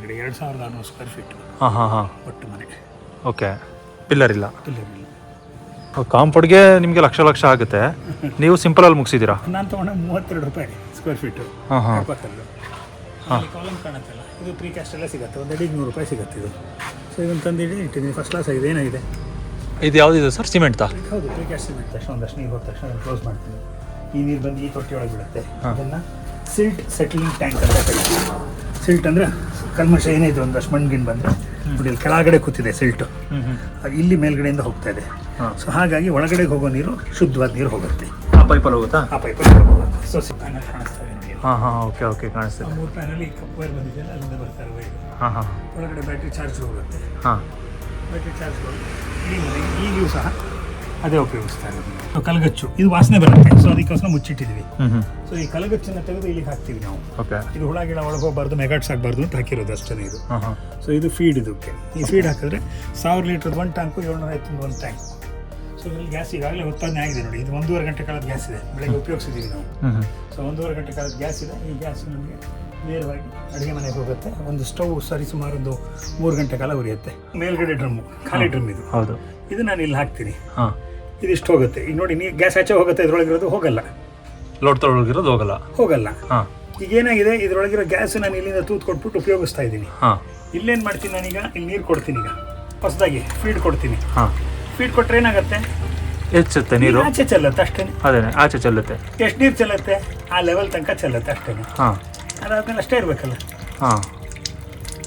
ಮೇಲ್ಗಡೆ ಎರಡು ಸಾವಿರದ ಆರುನೂರು ಸ್ಕ್ವೇರ್ ಫೀಟ್ ಹಾಂ ಹಾಂ ಹಾಂ. ಒಟ್ಟು ಮನೆ. ಓಕೆ. ಪಿಲ್ಲರ್ ಇಲ್ಲ? ಪಿಲ್ಲರ್ ಇಲ್ಲ. ಕಾಂಪೌಂಡ್ಗೆ ನಿಮಗೆ ಲಕ್ಷ ಲಕ್ಷ ಆಗುತ್ತೆ. ನೀವು ಸಿಂಪಲಲ್ಲಿ ಮುಗಿಸಿದ್ದೀರಾ? ನಾನು ತೊಗೊಂಡೆ ಮೂವತ್ತೆರಡು ರೂಪಾಯಿ ಸ್ಕ್ವೇರ್ ಫೀಟು ಹಾಂ ಹಾಂ. ಕಲ್ಲು ಕಾಲಮ್ ಕಾಣುತ್ತಲ್ಲ ಇದು ಪ್ರೀ ಕ್ಯಾಸ್ಟ್ ಎಲ್ಲ ಸಿಗುತ್ತೆ. ಒಂದು ಅಡಿಗೆ ನೂರು ರೂಪಾಯಿ ಸಿಗುತ್ತೆ ಇದು. ಸೊ ಇದನ್ನು ತಂದಿಡಿ ಇಟ್ಟಿದ್ದೀನಿ. ಫಸ್ಟ್ ಕ್ಲಾಸ್ ಆಗಿದೆ ಏನಾಗಿದೆ? ಇದು ಯಾವುದಿದೆ ಸರ್? ಸಿಮೆಂಟ್ತಾ ಹೌದು ಪ್ರೀ ಕ್ಯಾಸ್ಟ್ ಸಿಮೆಂಟ್ ತಕ್ಷಣ ಒಂದಷ್ಟು ನೀರು ಹೋದ ತಕ್ಷಣ ಕ್ಲೋಸ್ ಮಾಡ್ತೀನಿ. ಈ ನೀರು ಬಂದು ಈ ತೊಟ್ಟಿ ಒಳಗೆ ಬಿಡುತ್ತೆ ಅದನ್ನು ಸಿಲ್ಟ್ ಸೆಟ್ಲಿಂಗ್ ಟ್ಯಾಂಕ್ ಅಂತ ಕರೀತೀವಿ ಸಿಲ್ಟ್ ಅಂದರೆ ಕಲ್ಮಶ ಏನೇ ಇದು ಒಂದಷ್ಟು ಮಣ್ಣಿನ ಬಂದರೆ. ನೋಡಿ ಇಲ್ಲಿ ಕೆಳಗಡೆ ಕೂತಿದೆ ಸಿಲ್ಟು. ಇಲ್ಲಿ ಮೇಲ್ಗಡೆಯಿಂದ ಹೋಗ್ತಾ ಇದೆ. ಸೊ ಹಾಗಾಗಿ ಒಳಗಡೆ ಹೋಗೋ ನೀರು ಶುದ್ಧವಾದ ನೀರು ಹೋಗುತ್ತೆ. ಆ ಪೈಪಲ್ಲಿ ಹೋಗುತ್ತಾ? ಆ ಪೈಪಲ್ಲಿ ಹೋಗುತ್ತೆ? ಸೊ ಪ್ಯಾನಲ್ ಕಾಣಿಸ್ತಾ ಇದೆ ಹಾಂ ಹಾಂ ಓಕೆ ಓಕೆ ಕಾಣಿಸ್ತಾ ಮೂರು ಪ್ಯಾನಲ್ಲಿ ಈ ಕಪ್ ವೈರ್ ಬಂದಿದೆ ಅಲ್ಲಿಂದ ಬರ್ತಾರೆ ವೈರ್ ಹಾಂ ಹಾಂ. ಒಳಗಡೆ ಬ್ಯಾಟ್ರಿ ಚಾರ್ಜ್ ಹೋಗುತ್ತೆ. ಹಾಂ. ಬ್ಯಾಟ್ರಿ ಚಾರ್ಜ್ ಹೋಗುತ್ತೆ. ಈಗಲೂ ಸಹ ಅದೇ ಉಪಯೋಗಿಸ್ತಾ ಇರೋದು. ಕಲಗಚ್ಚು. ಇದು ವಾಸನೆ ಬರುತ್ತೆ. ಸೊ ಅದಕ್ಕೋಸ್ಕರ ಮುಚ್ಚಿಟ್ಟಿದ್ವಿ ಸೊ ಈ ಕಲಗಚ್ಚನ್ನ ತೆಗೆದು ಇಲ್ಲಿಗೆ ಹಾಕ್ತೀವಿ ನಾವು. ಓಕೆ ಇದು ಹುಳ ಗಿಡ ಒಳಗೆ ಹೋಗಬಾರ್ದು ಮೆಗಾಟ್ಸ್ ಆಗಬಾರ್ದು ಅಂತ ಹಾಕಿರೋದು ಅಷ್ಟೇ ಇದು. ಸೊ ಇದು ಫೀಡ್ ಇದಕ್ಕೆ. ಈ ಫೀಡ್ ಹಾಕಿದ್ರೆ ಸಾವಿರ ಲೀಟರ್ ಒಂದು ಟ್ಯಾಂಕು ಏಳ್ನೂರ ಐವತ್ತೊಂದು ಒಂದು ಟ್ಯಾಂಕ್ ಸೊ ಇಲ್ಲಿ ಗ್ಯಾಸ್ ಈಗಾಗಲೇ ಉತ್ಪಾದನೆ ಆಗಿದೆ ನೋಡಿ. ಇದು ಒಂದೂವರೆ ಗಂಟೆ ಕಾಲದ ಗ್ಯಾಸ್ ಇದೆ. ಬೆಳಗ್ಗೆ ಉಪಯೋಗಿಸಿದ್ದೀವಿ ನಾವು. ಸೊ ಒಂದೂವರೆ ಗಂಟೆ ಕಾಲದ ಗ್ಯಾಸ್ ಇದೆ. ಈ ಗ್ಯಾಸ್ ನಮಗೆ ನೇರವಾಗಿ ಅಡುಗೆ ಮನೆಗೆ ಹೋಗುತ್ತೆ. ಒಂದು ಸ್ಟವ್ ಸರಿ ಸುಮಾರು ಒಂದು ಮೂರು ಗಂಟೆ ಕಾಲ ಉರಿಯುತ್ತೆ. ಮೇಲ್ಗಡೆ ಡ್ರಮ್ಮು ಖಾಲಿ ಡ್ರಮ್ ಇದು. ಹೌದು. ಇದು ನಾನು ಇಲ್ಲಿ ಹಾಕ್ತೀನಿ. ಹಾಂ. ಇದಿಷ್ಟು ಹೋಗುತ್ತೆ. ಈಗ ನೋಡಿ ನೀ ಗ್ಯಾಸ್ ಆಚೆ ಹೋಗುತ್ತೆ ಇದ್ರೊಳಗಿರೋದು ಹೋಗಲ್ಲ. ಲೋಡ್ ತೊಳಗಿರೋದು ಹೋಗಲ್ಲ. ಹೋಗಲ್ಲ. ಹಾಂ. ಈಗ ಏನಾಗಿದೆ ಇದ್ರೊಳಗಿರೋ ಗ್ಯಾಸ್ ನಾನು ಇಲ್ಲಿಂದ ತೂತ್ ಕೊಟ್ಬಿಟ್ಟು ಉಪಯೋಗಿಸ್ತಾ ಇದ್ದೀನಿ. ಹಾಂ. ಇಲ್ಲೇನು ಮಾಡ್ತೀನಿ ನಾನೀಗ? ಇಲ್ಲಿ ನೀರು ಕೊಡ್ತೀನಿ ಈಗ. ಹೊಸದಾಗಿ ಫೀಡ್ ಕೊಡ್ತೀನಿ. ಹಾಂ. ಫೀಡ್ ಕೊಟ್ಟರೆ ಏನಾಗುತ್ತೆ? ಹೆಚ್ಚುತ್ತೆ ನೀರು? ಆಚೆ ಚೆಲ್ಲುತ್ತೆ ಅಷ್ಟೇ. ಅದೇ ಆಚೆ ಚೆಲ್ಲುತ್ತೆ. ಎಷ್ಟು ನೀರು ಚೆಲ್ಲುತ್ತೆ? ಆ ಲೆವೆಲ್ ತನಕ ಚೆಲ್ಲುತ್ತೆ ಅಷ್ಟೇ. ಹಾಂ. ಅದಾದ್ಮೇಲೆ ಅಷ್ಟೇ ಇರಬೇಕಲ್ಲ. ಹಾಂ.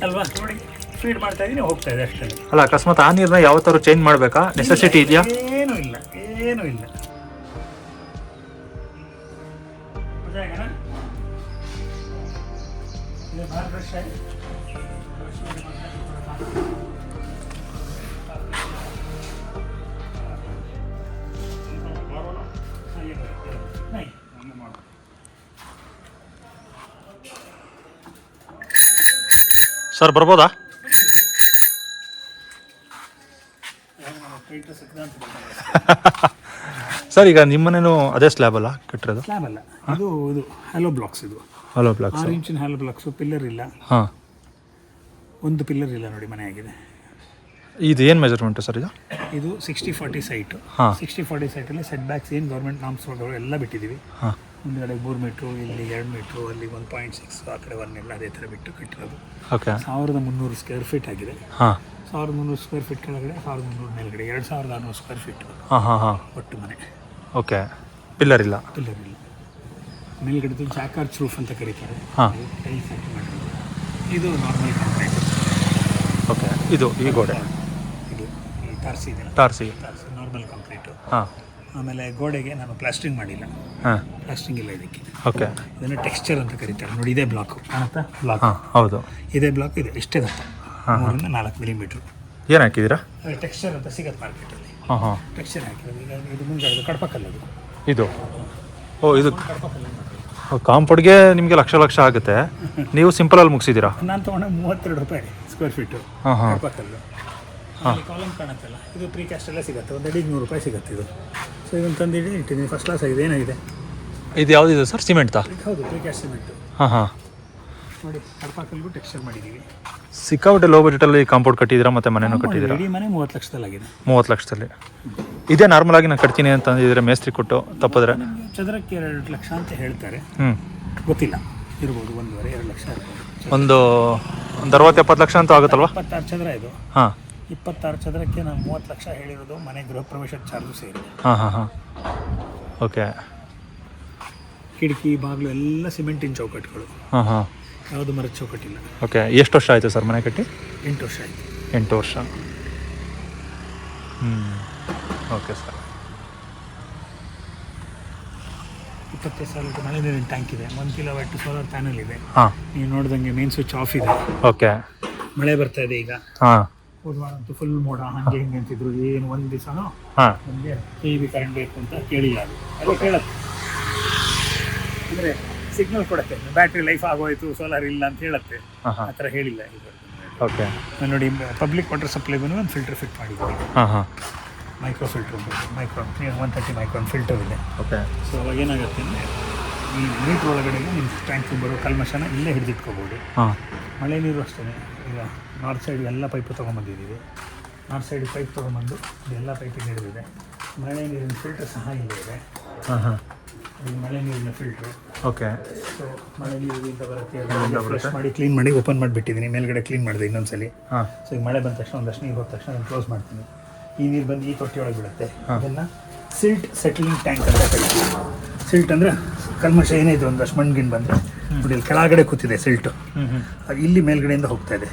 ಅಲ್ವಾ? ನೋಡಿ ಫೀಡ್ ಮಾಡ್ತಾ ಇದ್ದೀನಿ ಹೋಗ್ತಾ ಇದೆ ಅಷ್ಟೇ. ಅಲ್ಲ ಅಕಸ್ಮಾತ್ ಆ ನೀರನ್ನ ಯಾವತ್ತಾರು ಚೇಂಜ್ ಮಾಡಬೇಕಾ? ನೆಸೆಸಿಟಿ ಇದೆಯಾ? ಏನೂ ಇಲ್ಲ. ಸರ್ ಇಲ್ಲ ಸಿಕ್ಕಿದಂತ ಬಂದಾಗ. ಸರ್ ಈಗ ನಿಮ್ಮನೇನು ಅದೇ ಸ್ಲ್ಯಾಬ್ ಅಲ್ಲ ಕಟ್ಟಿರೋದು? ಸ್ಲ್ಯಾಬ್ ಅಲ್ಲ. ಇದು ಇದು ಹ್ಯಾಲೋ ಬ್ಲಾಕ್ಸ್ ಇದು. ಹಲೋ ಬ್ಲಾಕ್ಸ್ ಆರು ಇಂಚಿನ ಹ್ಯಾಲೋ ಬ್ಲಾಕ್ಸು ಪಿಲ್ಲರ್ ಇಲ್ಲ. ಹಾಂ. ಒಂದು ಪಿಲ್ಲರ್ ಇಲ್ಲ ನೋಡಿ ಮನೆ ಆಗಿದೆ. ಇದು ಏನು ಮೆಜರ್ಮೆಂಟು ಸರ್ ಇದು? ಇದು ಸಿಕ್ಸ್ಟಿ ಫಾರ್ಟಿ ಸೈಟು ಹಾಂ. ಸಿಕ್ಸ್ಟಿ ಫಾರ್ಟಿ ಸೈಟಲ್ಲಿ ಸೆಟ್ ಬ್ಯಾಕ್ಸ್ ಏನು ಗೌರ್ಮೆಂಟ್ ನಾಮ್ಸ್ ಎಲ್ಲ ಬಿಟ್ಟಿದ್ದೀವಿ ಹಾಂ. ಮುಂದ್ಗಡೆ ಮೂರು ಮೀಟ್ರು ಇಲ್ಲಿ ಎರಡು ಮೀಟ್ರು ಅಲ್ಲಿ ಒಂದು ಪಾಯಿಂಟ್ ಸಿಕ್ಸ್ ಆ ಕಡೆ ಒನ್ ಎಲ್ಲ ಅದೇ ಥರ ಬಿಟ್ಟು ಕಟ್ಟಿರೋದು. ಓಕೆ ಸಾವಿರದ ಮುನ್ನೂರು ಸ್ಕ್ವೇರ್ ಫೀಟ್ ಆಗಿದೆ. ಹಾಂ. ಸಾವಿರದ ಮುನ್ನೂರು ಸ್ಕ್ವೇರ್ ಫೀಟ್ ಕೆಳಗಡೆ ಸಾವಿರದ ಮುನ್ನೂರು ಮೇಲ್ಗಡೆ ಎರಡು ಸಾವಿರದ ಆರುನೂರು ಸ್ಕ್ವೇರ್ ಫೀಟ್ ಹಾಂ ಹಾಂ ಹಾಂ. ಒಟ್ಟು ಮನೆ. ಓಕೆ. ಪಿಲ್ಲರ್ ಇಲ್ಲ? ಪಿಲ್ಲರ್ ಇಲ್ಲ. ಮೇಲ್ಗಡೆದು ಜಾಕಾರ್ಚ್ ರೂಫ್ ಅಂತ ಕರೀತಾರೆ. ಹಾಂ. ಟೈಲ್ಸ್ ಹಾಕಿ ಮಾಡಿರೋದು. ಇದು ನಾರ್ಮಲ್ ಕಾಂಕ್ರೀಟ್ ಓಕೆ. ಇದು ಈ ಗೋಡೆ. ಇದು ಈ ತಾರಸಿ ಇದೆ. ಟಾರ್ಸಿ. ತಾರ್ಸಿ ನಾರ್ಮಲ್ ಕಾಂಕ್ರೀಟು ಹಾಂ. ಆಮೇಲೆ ಗೋಡೆಗೆ ನಾನು ಪ್ಲಾಸ್ಟಿಂಗ್ ಮಾಡಿಲ್ಲ. ಹಾಂ. ಪ್ಲಾಸ್ಟಿಂಗ್ ಇಲ್ಲ ಇದಕ್ಕೆ. ಓಕೆ. ಇದನ್ನು ಟೆಕ್ಸ್ಚರ್ ಅಂತ ಕರೀತಾರೆ. ನೋಡಿ ಇದೇ ಬ್ಲಾಕು ಬ್ಲಾಕ್ ಹಾಂ ಹೌದು. ಇದೇ ಬ್ಲಾಕ್ ಇದೆ. ಇಷ್ಟೇ ದಪ್ಪ ಮೂರರಿಂದ ನಾಲ್ಕು ಮಿಲಿಮೀಟ್ರ್ ಏನು ಹಾಕಿದ್ದೀರಾ? ಟೆಕ್ಸ್ಚರ್ ಅಂತ ಸಿಗತ್ತೆ ಮಾರ್ಕೆಟಲ್ಲಿ ಹಾಂ ಹಾಂ. ಟೆಕ್ಸ್ಚರ್ ಹಾಕಿರೋದು. ಈಗ ಇದು ಮುಂದೆ ಅದು ಇದು? ಓ ಇದು ಕಾಂಪೌಂಡ್ಗೆ ನಿಮಗೆ ಲಕ್ಷ ಲಕ್ಷ ಆಗುತ್ತೆ. ನೀವು ಸಿಂಪಲಲ್ಲಿ ಮುಗಿಸಿದ್ದೀರಾ? ನಾನು ತೊಗೊಂಡ ಮೂವತ್ತೆರಡು ರೂಪಾಯಿ ಸ್ಕ್ವೇರ್ ಫೀಟು ಹಾಂ ಹಾಂ. ಕಾಲಮ್ ಕಾಣುತ್ತಲ್ಲ ಇದು ಪ್ರೀ ಕ್ಯಾಸ್ಟ್ ಎಲ್ಲ ಸಿಗುತ್ತೆ. ಒಂದು ಅಡಿಗೆ ನೂರು ರೂಪಾಯಿ ಸಿಗುತ್ತೆ ಇದು. ಸೊ ಇದನ್ನು ತಂದಿಡಿ ಇಟ್ಟಿದ್ದೀನಿ. ಫಸ್ಟ್ ಕ್ಲಾಸ್ ಆಗಿದೆ ಏನಾಗಿದೆ? ಇದು ಯಾವುದಿದೆ ಸರ್? ಸಿಮೆಂಟ್ತಾ ಹೌದು ಪ್ರೀ ಕ್ಯಾಸ್ಟ್ ಸಿಮೆಂಟು ಹಾಂ ಹಾಂ. ನೋಡಿ ಟೆಕ್ಸ್ಚರ್ ಮಾಡಿದ್ದೀವಿ ಸಿಕ್ಕಾಪಟ್ಟೆ ಲೋ ಬಜೆಟಲ್ಲಿ ಕಾಂಪೌಂಡ್ ಕಟ್ಟಿದ್ದೀರಾ ಮತ್ತೆ ಮನೆಯೂ ಕಟ್ಟಿದ್ದೀರಾ? ಇಡೀ ಮನೆ ಮೂವತ್ತು ಲಕ್ಷದಲ್ಲಾಗಿದೆ ಮೂವತ್ತು ಲಕ್ಷದಲ್ಲಿ. ಇದೇ ನಾರ್ಮಲ್ ಆಗಿ ನಾನು ಕಟ್ತೀನಿ ಅಂತಂದಿದ್ರೆ ಮೇಸ್ತ್ರಿ ಕೊಟ್ಟು ತಪ್ಪಿದ್ರೆ? ಚದರಕ್ಕೆ ಎರಡು ಲಕ್ಷ ಅಂತ ಹೇಳ್ತಾರೆ. ಹ್ಞೂ ಗೊತ್ತಿಲ್ಲ. ಇರ್ಬೋದು ಒಂದೂವರೆ ಎರಡು ಲಕ್ಷ ಒಂದು ಒಂದು ಅರವತ್ತು ಎಪ್ಪತ್ತು ಲಕ್ಷ ಅಂತ ಆಗುತ್ತಲ್ವಾ? ಇಪ್ಪತ್ತಾರು ಚದರ ಇದು. ಹಾಂ. ಇಪ್ಪತ್ತಾರು ಚದರಕ್ಕೆ ನಾನು ಮೂವತ್ತು ಲಕ್ಷ ಹೇಳಿರೋದು ಮನೆ ಗೃಹ ಪ್ರವೇಶದ ಚಾರ್ಜು ಸೇರಿ. ಹಾಂ ಹಾಂ ಹಾಂ. ಓಕೆ ಕಿಟಕಿ ಬಾಗಿಲು ಎಲ್ಲ ಸಿಮೆಂಟಿನ ಚೌಕಟ್ಗಳು ಹಾಂ ಹಾಂ. ಯಾವುದು ಮರದ ಚೌಕಟ್ಟಿಲ್ಲ ಓಕೆ ಎಷ್ಟು ವರ್ಷ ಆಯಿತು ಸರ್ ಮನೆ ಕಟ್ಟಿ? ಎಂಟು ವರ್ಷ ಆಯಿತು. ಎಂಟು ವರ್ಷ. ಹ್ಞೂ ಓಕೆ ಸರ್. ಇಪ್ಪತ್ತೈದು ಸಾವಿರ ಮಳೆ ನೀರಿನ ಟ್ಯಾಂಕ್ ಇದೆ. ಒಂದು ಕಿಲೋ ವ್ಯಾಟ್ ಸೋಲಾರ್ ಪ್ಯಾನಲ್ ಇದೆ. ಹಾಂ. ನೀವು ನೋಡ್ದಂಗೆ ಮೇನ್ ಸ್ವಿಚ್ ಆಫ್ ಇದೆ. ಓಕೆ. ಮಳೆ ಬರ್ತಾ ಇದೆ ಈಗ. ಹಾಂ. ಹೋದ ವಾರ ಅಂತೂ ಫುಲ್ ಮೋಡ ಹಂಗೆ ಹಿಂಗೆ ಅಂತಿದ್ರು. ಏನು ಒಂದು ದಿವಸನೋ ಹಾಂ. ನಮಗೆ ಟಿ ವಿ ಕರೆಂಟ್ ಬೇಕು ಅಂತ ಕೇಳಿಲ್ಲ ಅದು. ಅದೇ ಕೇಳತ್ತೆ. ಅಂದರೆ ಸಿಗ್ನಲ್ ಕೊಡುತ್ತೆ. ಬ್ಯಾಟ್ರಿ ಲೈಫ್ ಆಗೋಯ್ತು ಸೋಲಾರ್ ಇಲ್ಲ ಅಂತ ಹೇಳುತ್ತೆ. ಆ ಥರ ಹೇಳಿಲ್ಲ ಇದು ಓಕೆ. ನೋಡಿ ಪಬ್ಲಿಕ್ ವಾಟರ್ ಸಪ್ಲೈಗೂ ಒಂದು ಫಿಲ್ಟರ್ ಫಿಟ್ ಮಾಡಿದ್ದೀವಿ ಹಾಂ ಹಾಂ. Micro filter micro one thirty micron filter ಇದೆ. ಓಕೆ. ಸೊ ಅವಾಗ ಏನಾಗುತ್ತೆ ಅಂದರೆ ಈ ಮೀಟ್ರ್ ಒಳಗಡೆ ನಿಮ್ಮ ಟ್ಯಾಂಕ್ ಬರೋ ಕಲ್ಮಶನ ಇಲ್ಲೇ ಹಿಡಿದಿಟ್ಕೋಬೋದು. ಹಾಂ. ಮಳೆ ನೀರು ಅಷ್ಟೇ ಈಗ ನಾರ್ತ್ ಸೈಡ್ ಎಲ್ಲ ಪೈಪು ತೊಗೊಂಬಂದಿದ್ದೀವಿ. ನಾರ್ತ್ ಸೈಡ್ ಪೈಪ್ ತೊಗೊಂಬಂದು ಎಲ್ಲ ಪೈಪಿಗೆ ಹಿಡಿದಿದೆ. ಮಳೆ ನೀರಿನ ಫಿಲ್ಟರ್ ಸಹ ಇಲ್ಲೇ ಇದೆ. ಹಾಂ. ಮಳೆ ನೀರಿನ ಫಿಲ್ಟ್ರು ಓಕೆ. ಸೊ ಮಳೆ ನೀರು ಬರುತ್ತೆ. ಫ್ರೆಶ್ ಮಾಡಿ ಕ್ಲೀನ್ ಮಾಡಿ ಓಪನ್ ಮಾಡಿಬಿಟ್ಟಿದ್ದೀನಿ ಮೇಲ್ಗಡೆ ಕ್ಲೀನ್ ಮಾಡಿದೆ ಇನ್ನೊಂದ್ಸಲಿ. ಸೊ ಈಗ ಮಳೆ ಬಂದ ತಕ್ಷಣ ಒಂದಷ್ಟು ನೀರು ಹೋದ ತಕ್ಷಣ ಅದನ್ನು ಕ್ಲೋಸ್ ಮಾಡ್ತೀನಿ. ಈ ನೀರು ಬಂದು ಈ ತೊಟ್ಟಿ ಒಳಗೆ ಬಿಡುತ್ತೆ ಅದನ್ನು ಸಿಲ್ಟ್ ಸೆಟ್ಲಿಂಗ್ ಟ್ಯಾಂಕ್ ಅಂತ ಕರಿತೀವಿ. ಸಿಲ್ಟ್ ಅಂದರೆ ಕಲ್ಮಶ ಏನೇ ಇದೆ ಒಂದಷ್ಟು ಮಣ್ಣು ಗಿಣ್ಣು ಬಂದರೆ. ನೋಡಿ ಇಲ್ಲಿ ಕೆಳಗಡೆ ಕೂತಿದೆ ಸಿಲ್ಟು ಅದು ಇಲ್ಲಿ ಮೇಲ್ಗಡೆಯಿಂದ ಹೋಗ್ತಾ ಇದೆ.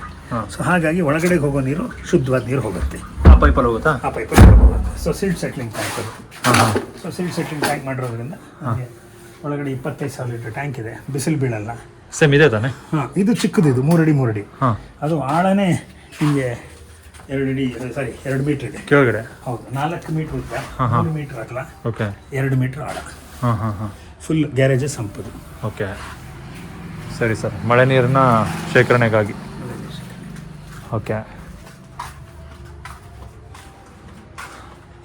ಸೊ ಹಾಗಾಗಿ ಒಳಗಡೆ ಹೋಗೋ ನೀರು ಶುದ್ಧವಾದ ನೀರು ಹೋಗುತ್ತೆ. ಆ ಪೈಪಲ್ಲಿ ಹೋಗುತ್ತಾ? ಆ ಪೈಪಲ್ಲಿ ಹೋಗುತ್ತೆ. ಸೊ ಸಿಲ್ಟ್ ಸೆಟ್ಲಿಂಗ್ ಟ್ಯಾಂಕ್ ಅದು. ಸೊ ಸಿಲ್ಟ್ ಸೆಟ್ಟಿಂಗ್ ಟ್ಯಾಂಕ್ ಮಾಡಿರೋದ್ರಿಂದ ಒಳಗಡೆ ಇಪ್ಪತ್ತೈದು ಸಾವಿರ ಲೀಟರ್ ಟ್ಯಾಂಕ್ ಇದೆ. ಬಿಸಿಲು ಬೀಳಲ್ಲ. ಸೇಮ್ ಇದೆ ತಾನೆ? ಹಾಂ ಇದು ಚಿಕ್ಕದು ಇದು ಮೂರಡಿ ಮೂರಡಿ. ಹಾಂ. ಅದು ಆಳನೇ ಹಿಂಗೆ ಎರಡು ಅಡಿ ಸಾರಿ ಎರಡು ಮೀಟ್ರ್ ಇದೆ. ಕೆಳಗಡೆ? ಹೌದು ನಾಲ್ಕು ಮೀಟ್ರ್ ಉದ್ದ ಮೂರು ಮೀಟ್ರ್ ಅಗಲ ಓಕೆ ಎರಡು ಮೀಟ್ರ್ ಆಳ. ಹಾಂ ಹಾಂ ಹಾಂ. ಫುಲ್ ಗ್ಯಾರೇಜ್ ಸಂಪದು. ಓಕೆ ಸರಿ ಸರ್ ಮಳೆ ನೀರನ್ನ ಶೇಖರಣೆಗಾಗಿ. ಓಕೆ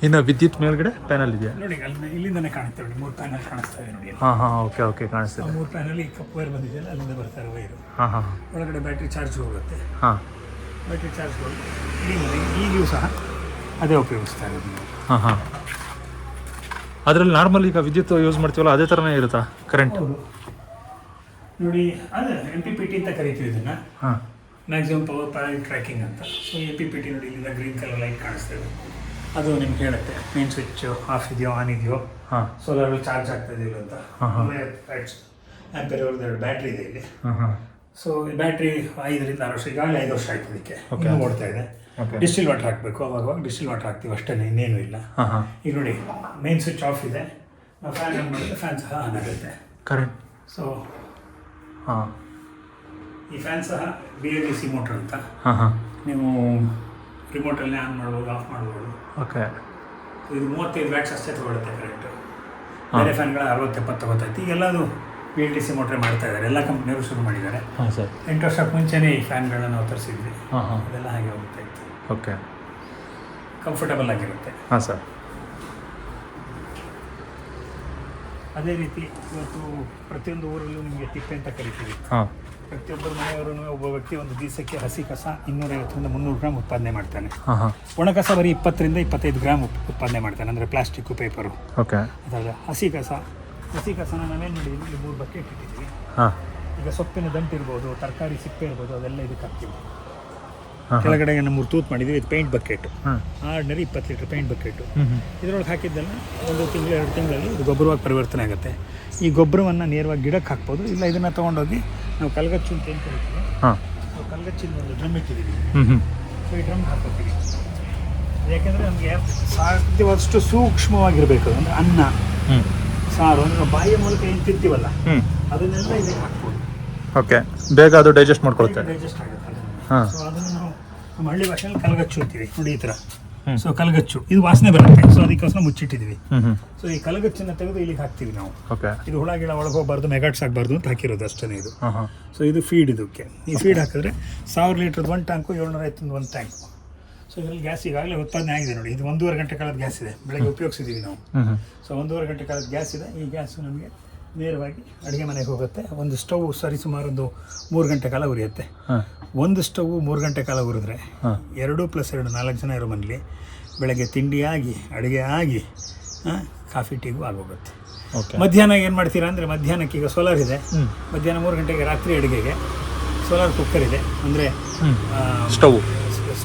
ಇನ್ನು ವಿದ್ಯುತ್ ಮೇಲ್ಗಡೆ ಪ್ಯಾನಲ್ ಇದೆಯಾ? ನೋಡಿ ಅಲ್ಲಿ ಇಲ್ಲಿಂದನೇ ಕಾಣುತ್ತೆ ನೋಡಿ ಮೂರು ಪ್ಯಾನಲ್ ಕಾಣಿಸ್ತಾ ಇದೆ ನೋಡಿ. ಹಾಂ ಹಾಂ ಓಕೆ ಓಕೆ ಕಾಣಿಸ್ತಾ ಮೂರು ಪ್ಯಾನಲ್ ಈ ಕಪ್ ವೈರ್ ಬಂದಿದೆಯಲ್ಲ ಅಲ್ಲಿಂದ ಬರ್ತಾರೆ ವೈರು ಹಾಂ ಹಾಂ ಒಳಗಡೆ ಬ್ಯಾಟ್ರಿ ಚಾರ್ಜ್ ಹೋಗುತ್ತೆ. ಹಾಂ. ಬ್ಯಾಟ್ರಿ ಚಾರ್ಜ್ ಹೋಗುತ್ತೆ. ಈಗಲೂ ಸಹ ಅದೇ ಉಪಯೋಗಿಸ್ತಾ ಇರೋದು ಹಾಂ ಹಾಂ. ಅದರಲ್ಲಿ ನಾರ್ಮಲ್ ಈಗ ವಿದ್ಯುತ್ ಯೂಸ್ ಮಾಡ್ತೀವಲ್ಲ ಅದೇ ಥರನೇ ಇರುತ್ತಾ ಕರೆಂಟ್ ನೋಡಿ ಅದೇ ಎಂ ಪಿ ಪಿ ಟಿ ಅಂತ ಕರಿತೀವಿ ಇದನ್ನ. ಹಾಂ. ಮ್ಯಾಕ್ಸಿಮಮ್ ಪವರ್ ಪ್ಯಾಂಟ್ ಟ್ರ್ಯಾಕಿಂಗ್ ಅಂತ. So M P P T ನೋಡಿ ಇಲ್ಲಿಂದ ಗ್ರೀನ್ ಕಲರ್ ಲೈಟ್ ಕಾಣಿಸ್ತಾ ಇದೆ. ಅದು ನಿಮ್ಗೆ ಹೇಳುತ್ತೆ. ಮೇನ್ ಸ್ವಿಚ್ ಆಫ್ ಇದೆಯೋ ಆನ್ ಇದೆಯೋ. ಹಾಂ. ಸೋಲಾರ್ ಚಾರ್ಜ್ ಆಗ್ತಾ ಇದೆಯೋ ಅಂತ. ಆ್ಯಂಪೇರ್ ಅವ್ರದ್ದು ಎರಡು ಬ್ಯಾಟ್ರಿ ಇದೆ ಇಲ್ಲಿ. ಸೊ ಈ ಬ್ಯಾಟ್ರಿ ಐದರಿಂದ ಆರು ವರ್ಷ ಈಗಾಗಲೇ ಐದು ವರ್ಷ ಆಯ್ತು. ಇನ್ನೂ ಓಡ್ತಾ ಇದೆ. ಡಿಸ್ಟಿಲ್ ವಾಟರ್ ಹಾಕಬೇಕು. ಅವಾಗ ಡಿಸ್ಟಿಲ್ ವಾಟರ್ ಹಾಕ್ತೀವಿ. ಅಷ್ಟೇ ಇನ್ನೇನು ಇಲ್ಲ. ಹಾಂ ಹಾಂ. ಈಗ ನೋಡಿ ಮೇನ್ ಸ್ವಿಚ್ ಆಫ್ ಇದೆ. ನಾವು ಫ್ಯಾನ್ ಆನ್ ಮಾಡಿದ್ರೆ ಫ್ಯಾನ್ ಸಹ ಆನ್ ಆಗುತ್ತೆ. ಕರೆಕ್ಟ್ ಸೊ ಹಾಂ. ಈ ಫ್ಯಾನ್ ಸಹ B L D C motor ಅಂತ. ಹಾಂ ಹಾಂ. ನೀವು ರಿಮೋಟಲ್ಲೇ ಆನ್ ಮಾಡ್ಬೋದು ಆಫ್ ಮಾಡ್ಬೋದು. ಓಕೆ ಇದು ಮೂವತ್ತೈದು ವ್ಯಾಟ್ಸ್ ಅಷ್ಟೇ ತೊಗೊಳುತ್ತೆ ಕರೆಂಟು ಬೇರೆ ಫ್ಯಾನ್ಗಳ ಅರವತ್ತು ಎಪ್ಪತ್ತು ತೊಗೊತೈತಿ. ಈಗೆಲ್ಲದು ಪಿ ಎಲ್ ಡಿ ಸಿ ಮೋಟ್ರೆ ಮಾಡ್ತಾ ಇದ್ದಾರೆ ಎಲ್ಲ ಕಂಪ್ನಿಯವರು ಶುರು ಮಾಡಿದ್ದಾರೆ. ಹಾಂ ಸರ್. ಎಂಟು ವರ್ಷಕ್ಕೆ ಮುಂಚೆನೇ ಈ ಫ್ಯಾನ್ಗಳನ್ನ ನಾವು ತರಿಸಿದ್ವಿ. ಹಾಂ ಹಾಂ. ಅದೆಲ್ಲ ಹಾಗೆ ಹೋಗ್ತಾ ಇತ್ತು. ಓಕೆ ಕಂಫರ್ಟಬಲ್ ಆಗಿರುತ್ತೆ. ಹಾಂ ಸರ್. ಅದೇ ರೀತಿ ಇವತ್ತು ಪ್ರತಿಯೊಂದು ಊರಲ್ಲೂ ನಿಮಗೆ ತಿಪ್ಪೆ ಅಂತ ಕರಿತೀವಿ. ಹಾಂ. ಪ್ರತಿಯೊಬ್ಬರ ಮನೆಯವರು ಒಬ್ಬ ವ್ಯಕ್ತಿ ಒಂದು ದಿವಸಕ್ಕೆ ಹಸಿ ಕಸ ಇನ್ನೂರೈವತ್ತರಿಂದ ಮುನ್ನೂರು ಗ್ರಾಮ್ ಉತ್ಪಾದನೆ ಮಾಡ್ತಾನೆ. ಹಾಂ ಹಾಂ ಒಣ ಕಸ ಬರೀ ಇಪ್ಪತ್ತರಿಂದ ಇಪ್ಪತ್ತೈದು ಗ್ರಾಮ್ ಉತ್ಪಾದನೆ ಮಾಡ್ತಾನೆ ಅಂದರೆ ಪ್ಲಾಸ್ಟಿಕ್ ಪೇಪರು. ಓಕೆ. ಅದಲ್ಲ ಹಸಿ ಕಸ ಹಸಿ ಕಸನ ನಾವೇನು ಮಾಡಿದ್ದೀವಿ ಇಲ್ಲಿ ಮೂರು ಬಕೆಟ್ ಇಟ್ಟಿದ್ದೀವಿ. ಹಾಂ. ಈಗ ಸೊಪ್ಪಿನ ದಂಟಿರ್ಬೋದು ತರಕಾರಿ ಸಿಪ್ಪೆ ಇರ್ಬೋದು ಅದೆಲ್ಲ ಇದಕ್ಕೆ ಹಾಕ್ತೀವಿ. ಕೆಳಗಡೆ ಮೂರು ತೂತ್ ಮಾಡಿದ್ವಿ ಇದು ಪೇಂಟ್ ಬಕೆಟ್ ಆರ್ಡಿನರಿ ಇಪ್ಪತ್ತು ಲೀಟರ್ ಪೇಂಟ್ ಬಕೆಟ್ ಇದರೊಳಗೆ ಹಾಕಿದ್ದೆಲ್ಲ ಒಂದು ತಿಂಗಳು ಎರಡು ತಿಂಗಳಲ್ಲಿ ಇದು ಗೊಬ್ಬರವಾಗಿ ಪರಿವರ್ತನೆ ಆಗುತ್ತೆ. ಈ ಗೊಬ್ಬರವನ್ನು ನೇರವಾಗಿ ಗಿಡಕ್ಕೆ ಹಾಕ್ಬೋದು ಇಲ್ಲ ಇದನ್ನು ತೊಗೊಂಡೋಗಿ ನಾವು ಕಲ್ಗಚ್ಚು ಅಂತ ಏನು ಕರಿತೀವಿ? ಹಾಂ. ನಾವು ಕಲ್ಗಚ್ಚಿನ ಒಂದು ಡ್ರಮ್ ಇಟ್ಟಿದ್ದೀವಿ. ಹ್ಞೂ ಹ್ಞೂ ಸೊ ಈ ಡ್ರಮ್ ಹಾಕೋತೀವಿ. ಯಾಕೆಂದರೆ ನಮಗೆ ಸಾಧ್ಯವಾದಷ್ಟು ಸೂಕ್ಷ್ಮವಾಗಿರಬೇಕು ಅಂದರೆ ಅನ್ನ ಸಾರು ಅಂದರೆ ಬಾಯಿಯ ಮೂಲಕ ಏನು ತಿಂತೀವಲ್ಲ ಹ್ಞೂ ಅದನ್ನೆಲ್ಲ ಇದಕ್ಕೆ ಹಾಕ್ಬೋದು. ಓಕೆ ಬೇಗ ಅದು ಡೈಜೆಸ್ಟ್ ಮಾಡ್ಕೊಳುತ್ತೆ. ಡೈಜೆಸ್ಟ್ ಆಗುತ್ತೆ ಹಾಂ. ಸೊ ಅದನ್ನು ನಾವು ನಮ್ಮ ಹಳ್ಳಿ ಭಾಷೆಯಲ್ಲಿ ಕಲಗಚ್ಚು ಅಂತೀವಿ ನೋಡಿ ಈ ಥರ. ಸೊ ಕಲಗಚ್ಚು. ಇದು ವಾಸನೆ ಬರುತ್ತೆ. ಸೊ ಅದಕ್ಕೋಸ್ಕರ ಹ್ಞೂ ಸೊ ಈ ಕಲಗಚ್ಚನ್ನ ತೆಗೆದು ಇಲ್ಲಿಗೆ ಹಾಕ್ತೀವಿ ನಾವು. ಇದು ಹುಳ ಗಿಡ ಒಳಗೆ ಹೋಗಬಾರ್ದು ಮೆಗಾಟ್ಸ್ ಆಗಬಾರ್ದು ಅಂತ ಹಾಕಿರೋದು ಅಷ್ಟೇ ಇದು. ಸೊ ಇದು ಫೀಡ್ ಇದಕ್ಕೆ. ಈ ಫೀಡ್ ಹಾಕಿದ್ರೆ ಸಾವಿರ ಲೀಟ್ರದ್ದು ಒಂದು ಟ್ಯಾಂಕು ಏಳ್ನೂರ ಐವತ್ತೊಂದು ಒಂದು ಟ್ಯಾಂಕು ಸೊ ಇದರಲ್ಲಿ ಗ್ಯಾಸ್ ಈಗಾಗಲೇ ಉತ್ಪಾದನೆ ಆಗಿದೆ ನೋಡಿ. ಇದು ಒಂದೂವರೆ ಗಂಟೆ ಕಾಲದ ಗ್ಯಾಸ್ ಇದೆ. ಬೆಳಗ್ಗೆ ಉಪಯೋಗಿಸಿದ್ದೀವಿ ನಾವು. ಸೊ ಒಂದೂವರೆ ಗಂಟೆ ಕಾಲದ ಗ್ಯಾಸ್ ಇದೆ. ಈ ಗ್ಯಾಸು ನಮಗೆ ನೇರವಾಗಿ ಅಡುಗೆ ಮನೆಗೆ ಹೋಗುತ್ತೆ. ಒಂದು ಸ್ಟವ್ ಸರಿ ಸುಮಾರು ಒಂದು ಮೂರು ಗಂಟೆ ಕಾಲ ಉರಿಯುತ್ತೆ. ಒಂದು ಸ್ಟವ್ ಮೂರು ಗಂಟೆ ಕಾಲ ಉರಿದ್ರೆ ಎರಡು ಪ್ಲಸ್ ಎರಡು ನಾಲ್ಕು ಜನ ಇರೋ ಮನೇಲಿ ಬೆಳಗ್ಗೆ ತಿಂಡಿ ಆಗಿ ಅಡುಗೆ ಆಗಿ ಕಾಫಿ ಟೀಗೂ ಆಗೋಗುತ್ತೆ. ಓಕೆ ಮಧ್ಯಾಹ್ನ ಏನು ಮಾಡ್ತೀರಾ ಅಂದರೆ ಮಧ್ಯಾಹ್ನಕ್ಕೆ ಈಗ ಸೋಲಾರ್ ಇದೆ. ಮಧ್ಯಾಹ್ನ ಮೂರು ಗಂಟೆಗೆ ರಾತ್ರಿ ಅಡುಗೆಗೆ ಸೋಲಾರ್ ಕುಕ್ಕರ್ ಇದೆ. ಅಂದರೆ ಸ್ಟವ್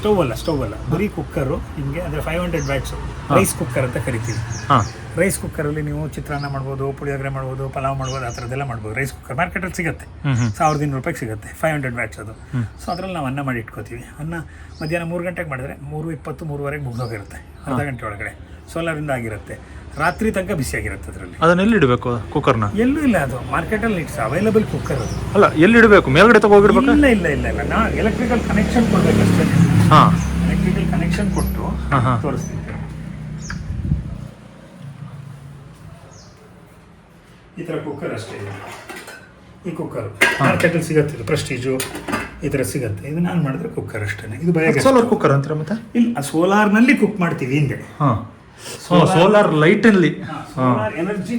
ಸ್ಟವ್ ಅಲ್ಲ ಸ್ಟವ್ ಅಲ್ಲ. ಬರೀ ಕುಕ್ಕರು ನಿಮಗೆ ಅಂದರೆ five hundred watts rice cooker ಅಂತ ಕರಿತೀವಿ. ಹಾಂ. ರೈಸ್ ಕುಕ್ಕರಲ್ಲಿ ನೀವು ಚಿತ್ರಾನ್ನ ಮಾಡ್ಬೋದು ಪುಳಿಯೋಗರೆ ಮಾಡ್ಬೋದು ಪಲಾವ್ ಮಾಡ್ಬೋದು ಆ ಥರದ್ದೆಲ್ಲ ಮಾಡ್ಬೋದು. ರೈಸ್ ಕುಕ್ಕರ್ ಮಾರ್ಕೆಟಲ್ಲಿ ಸಿಗುತ್ತೆ. ಸಾವಿರದ ಇನ್ನೂರು ರೂಪಾಯಿಗೆ ಸಿಗುತ್ತೆ ಫೈವ್ ಹಂಡ್ರೆಡ್ ಬ್ಯಾಟ್ಸ್ ಅದು. ಸೊ ಅದರಲ್ಲಿ ನಾವು ಅನ್ನ ಮಾಡಿ ಇಟ್ಕೋತೀವಿ. ಅನ್ನ ಮಧ್ಯಾಹ್ನ ಮೂರು ಗಂಟೆಗೆ ಮಾಡಿದ್ರೆ ಮೂರು ಇಪ್ಪತ್ತು ಮೂರುವರೆಗೆ ಮುಗಿದೋಗಿರುತ್ತೆ. ಅರ್ಧ ಗಂಟೆ ಒಳಗಡೆ. ಸೋಲಾರಿಂದ ಆಗಿರುತ್ತೆ. ರಾತ್ರಿ ತನಕ ಬಿಸಿಯಾಗಿರುತ್ತೆ ಅದರಲ್ಲಿ. ಅದನ್ನ ಎಲ್ಲಿ ಇಡಬೇಕು ಕುಕ್ಕರ್ನ ಎಲ್ಲೂ ಇಲ್ಲ ಅದು. ಮಾರ್ಕೆಟಲ್ಲಿ ಇಟ್ಸ್ ಅವೈಲೇಬಲ್ ಕುಕ್ಕರ್ ಅದು. ಅಲ್ಲ ಎಲ್ಲಿ ಇಡಬೇಕು? ಮೇಲ್ಗಡೆ ತಗೋಗಿರ್ಬೇಕು ಇಲ್ಲ ಇಲ್ಲ ಇಲ್ಲ ಇಲ್ಲ. ನಾ ಎಲೆಕ್ಟ್ರಿಕಲ್ ಕನೆಕ್ಷನ್ ಕೊಡ್ಬೇಕಷ್ಟೇ. ಹಾಂ. ಎಲೆಕ್ಟ್ರಿಕಲ್ ಕನೆಕ್ಷನ್ ಕೊಟ್ಟು ಹಾಂ ಹಾಂ. ತೋರಿಸ್ತೀನಿ. ಈ ಥರ ಕುಕ್ಕರ್ ಅಷ್ಟೇ ಇದೆ. ಈ ಕುಕ್ಕರ್ ಮಾರ್ಕೆಟಲ್ಲಿ ಸಿಗತ್ತೆ ಇದು ಪ್ರೆಸ್ಟೀಜು ಈ ಥರ ಸಿಗುತ್ತೆ. ಇದು ನಾನು ಮಾಡಿದ್ರೆ ಕುಕ್ಕರ್ ಅಷ್ಟೇ ಇದು ಬಯೋಗ್ಯಾಸ್ ಸೋಲಾರ್ ಕುಕ್ಕರ್ ಅಂತಾರೆ ಮತ್ತೆ? ಇಲ್ಲ ಸೋಲಾರ್ನಲ್ಲಿ ಕುಕ್ ಮಾಡ್ತೀವಿ ಹಿಂದೆ. ಹಾಂ. ಸೋಲಾರ್ ಲೈಟಲ್ಲಿ ಎನರ್ಜಿ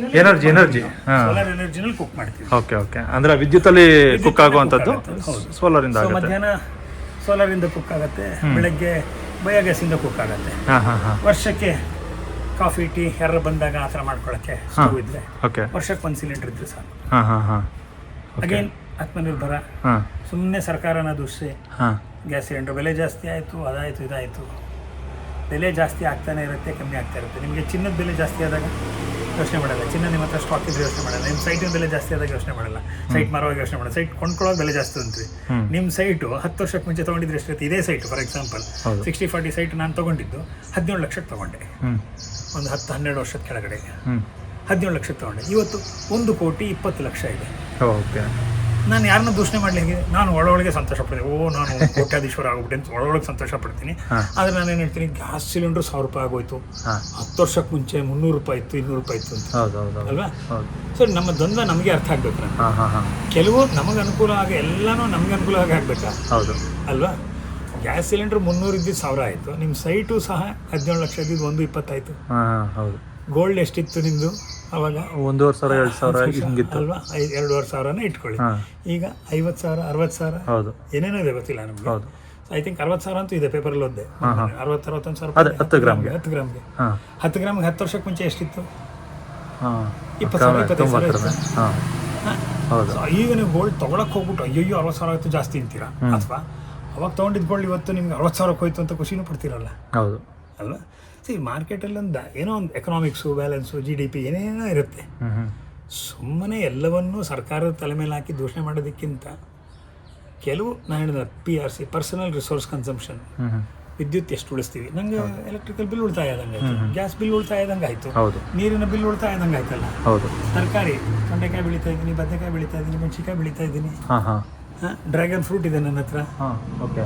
ಎನರ್ಜಿ ಹಾ ಸೋಲಾರ್ ಎನರ್ಜಿನಲ್ಲಿ ಕುಕ್ ಮಾಡ್ತೀವಿ. ಓಕೆ ಓಕೆ ಅಂದರೆ ವಿದ್ಯುತ್ತಲ್ಲಿ ಕುಕ್ ಆಗುವಂಥದ್ದು ಸೋಲಾರಿಂದ ಆಗುತ್ತೆ, ಹೌದು. ಸೋಲಾರ್ ಇಂದ ಸೊ ಆಗುತ್ತೆ. ಮಧ್ಯಾಹ್ನ ಸೋಲಾರ್ ಇಂದ ಕುಕ್ ಆಗುತ್ತೆ ಬೆಳಗ್ಗೆ ಬಯೋಗ್ಯಾಸ್ ಇಂದ ಕುಕ್ ಆಗುತ್ತೆ ವರ್ಷಕ್ಕೆ ಕಾಫಿ ಟೀ ಯಾರು ಬಂದಾಗ ಆ ಥರ ಮಾಡ್ಕೊಳಕ್ಕೆ ಸ್ಟವ್ ಇದ್ರೆ ವರ್ಷಕ್ಕೆ ಒಂದು ಸಿಲಿಂಡರ್ ಇದ್ರೆ ಸಾಕು. ಅಗೇನ್ ಆತ್ಮನಿರ್ಭರ. ಸುಮ್ಮನೆ ಸರ್ಕಾರನ ದೂಷಿಸಿ ಗ್ಯಾಸ್ ಸಿಲಿಂಡರ್ ಬೆಲೆ ಜಾಸ್ತಿ ಆಯಿತು ಅದಾಯಿತು ಇದಾಯಿತು. ಬೆಲೆ ಜಾಸ್ತಿ ಆಗ್ತಾನೆ ಇರುತ್ತೆ ಕಮ್ಮಿ ಆಗ್ತಾ ಇರುತ್ತೆ. ನಿಮಗೆ ಚಿನ್ನದ ಬೆಲೆ ಜಾಸ್ತಿ ಆದಾಗ? ಯೋಚನೆ ಮಾಡಲ್ಲ. ಚಿನ್ನ ನಿಮ್ಮ ಹತ್ರ ಸ್ಟಾಕ್ ಇದ್ರೆ ಯೋಚನೆ ಮಾಡಲ್ಲ. ನಿಮ್ಮ ಸೈಟಿನ ಬೆಲೆ ಜಾಸ್ತಿ ಆದಾಗ ಯೋಚನೆ ಮಾಡಲ್ಲ. ಸೈಟ್ ಮಾರುವಾಗ ಯೋಚನೆ ಮಾಡಲ್ಲ. ಸೈಟ್ ಕೊಂಡ್ಕೊಳ್ಳೋ ಬೆಲೆ ಜಾಸ್ತಿ ಅಂತೀವಿ. ನಿಮ್ಮ ಸೈಟು ಹತ್ತು ವರ್ಷಕ್ಕೆ ಮುಂಚೆ ತೊಗೊಂಡಿದ್ರೆ ಎಷ್ಟಿರುತ್ತೆ ಇದೇ site for example. Sixty forty site ನಾನು ತೊಗೊಂಡಿದ್ದು ಹದಿನೇಳು ಲಕ್ಷಕ್ಕೆ ತೊಗೊಂಡೆ. ಒಂದು ಹತ್ತು ಹನ್ನೆರಡು ವರ್ಷದ ಕೆಳಗಡೆ. ಹದಿನೇಳು ಲಕ್ಷಕ್ಕೆ ತೊಗೊಂಡೆ. ಇವತ್ತು ಒಂದು ಕೋಟಿ ಇಪ್ಪತ್ತು ಲಕ್ಷ ಇದೆ. ಓಕೆ. ನಾನು ಯಾರನ್ನ ದೂಷಣೆ ಮಾಡಲಿಕ್ಕೆ ನಾನು ಒಳಗೊಳಗೆ ಸಂತೋಷ ಪಡ್ತೀನಿ ಓ ನಾನು ಕೋಟ್ಯಾಧೀಶ್ವರ ಆಗ್ಬಿಟ್ಟೆ ಅಂತ ಒಳಗೊಳಗೆ ಸಂತೋಷ ಪಡ್ತೀನಿ. ಆದರೆ ನಾನು ಏನು ಹೇಳ್ತೀನಿ ಗ್ಯಾಸ್ ಸಿಲಿಂಡರ್ ಸಾವಿರ ರೂಪಾಯಿ ಆಗೋಯ್ತು. ಹತ್ತು ವರ್ಷಕ್ಕೆ ಮುಂಚೆ ಮುನ್ನೂರು ರೂಪಾಯಿ ಇತ್ತು ಇನ್ನೂರು ರೂಪಾಯಿ ಇತ್ತು ಅಂತ. ಅಲ್ವಾ? ಸರ್ ಸೊ ನಮ್ಮ ದ್ವಂದ್ವ ನಮಗೆ ಅರ್ಥ ಆಗ್ಬೇಕು ಕೆಲವು ನಮಗೆ ಅನುಕೂಲ ಆಗ ಎಲ್ಲನೂ ನಮ್ಗೆ ಅನುಕೂಲ ಆಗಿ ಆಗ್ಬೇಕಾ? ಹೌದು. ಅಲ್ವಾ? ಗ್ಯಾಸ್ ಸಿಲಿಂಡರ್ ಮುನ್ನೂರು ಇದ್ದಿದ್ದು ಸಾವಿರ ಆಯಿತು. ನಿಮ್ಮ ಸೈಟು ಸಹ ಹದಿನೇಳು ಲಕ್ಷ ಇದ್ದಿದ್ದು ಒಂದು ಇಪ್ಪತ್ತಾಯಿತು. ಹೌದು. ಗೋಲ್ಡ್ ಎಷ್ಟಿತ್ತು ನಿಮ್ಮದು ಅವಾಗ ಒಂದೂವರೆ ಸಾವಿರ ಎರಡು ಸಾವಿರ ಹಿಂಗಿತ್ತು ಅಲ್ವಾ? ಐದು ಎರಡೂವರೆ ಸಾವಿರನೇ ಇಟ್ಕೊಳ್ಳಿ. ಈಗ ಐವತ್ತು ಸಾವಿರ ಅರವತ್ತು ಸಾವಿರ ಹೌದು. ಏನೇನೋ ಇದೆ ಗೊತ್ತಿಲ್ಲ ನಮಗೆ. ಹೌದು. ಐ ಥಿಂಕ್ ಅರವತ್ತು ಸಾವಿರ ಅಂತೂ ಇದೆ ಪೇಪರಲ್ಲಿ ಓದ್ದೆ ಅರವತ್ತು ಅರವತ್ತೊಂದು ಸಾವಿರ ಹತ್ತು ಗ್ರಾಮ್ಗೆ. ಹತ್ತು ಗ್ರಾಮ್ಗೆ. ಹತ್ತು ಗ್ರಾಮ್ಗೆ ಹತ್ತು ವರ್ಷಕ್ಕೆ ಮುಂಚೆ ಎಷ್ಟಿತ್ತು? ಇಪ್ಪತ್ತು ಸಾವಿರ ಇಪ್ಪತ್ತೈದು ಸಾವಿರ ಈಗ ನೀವು ಗೋಲ್ಡ್ ತೊಗೊಳಕ್ಕೆ ಹೋಗ್ಬಿಟ್ಟು ಅಯ್ಯಯ್ಯೋ ಅರವತ್ತು ಸಾವಿರ ಆಯಿತು ಜಾಸ್ತಿ ಅಂತೀರಾ? ಅಥವಾ ಅವಾಗ ತಗೊಂಡಿದ್ ಗೋಲ್ಡ್ ಇವತ್ತು ನಿಮ್ಗೆ ಅರವತ್ತು ಸಾವಿರಕ್ಕೆ ಹೋಯ್ತು ಅಂತ ಖುಷಿನೂ ಪಡ್ತೀರಲ್ಲ? ಹೌದು. ಅಲ್ವಾ? ಸಿ ಮಾರ್ಕೆಟಲ್ಲಿ ಒಂದು ಏನೋ ಒಂದು economics balance G D P ಏನೇನೋ ಇರುತ್ತೆ. ಸುಮ್ಮನೆ ಎಲ್ಲವನ್ನೂ ಸರ್ಕಾರದ ತಲೆ ಮೇಲೆ ಹಾಕಿ ದೂಷಣೆ ಮಾಡೋದಕ್ಕಿಂತ ಕೆಲವು ನಾನು ಹೇಳಿದ P R C personal resource consumption ವಿದ್ಯುತ್ ಎಷ್ಟು ಉಳಿಸ್ತೀವಿ? ನಂಗೆ ಎಲೆಕ್ಟ್ರಿಕಲ್ ಬಿಲ್ ಉಳಿತಾಯ ಆದಂಗೆ ಆಯ್ತು. ಗ್ಯಾಸ್ ಬಿಲ್ ಉಳಿತಾಯ ಆದಂಗೆ ಆಯಿತು. ನೀರಿನ ಬಿಲ್ ಉಳಿತಾಯ ಆದಂಗೆ ಆಯ್ತಲ್ಲ. ತರಕಾರಿ ತೊಂಡೆಕಾಯಿ ಬೆಳೀತಾ ಇದ್ದೀನಿ ಬದನೆಕಾಯಿ ಬೆಳೀತಾ ಇದ್ದೀನಿ ಮೆಣಸಿಕಾಯಿ ಬೆಳೀತಾ ಇದ್ದೀನಿ. ಡ್ರ್ಯಾಗನ್ ಫ್ರೂಟ್ ಇದೆ ನನ್ನ ಹತ್ರ. ಹಾ ಓಕೆ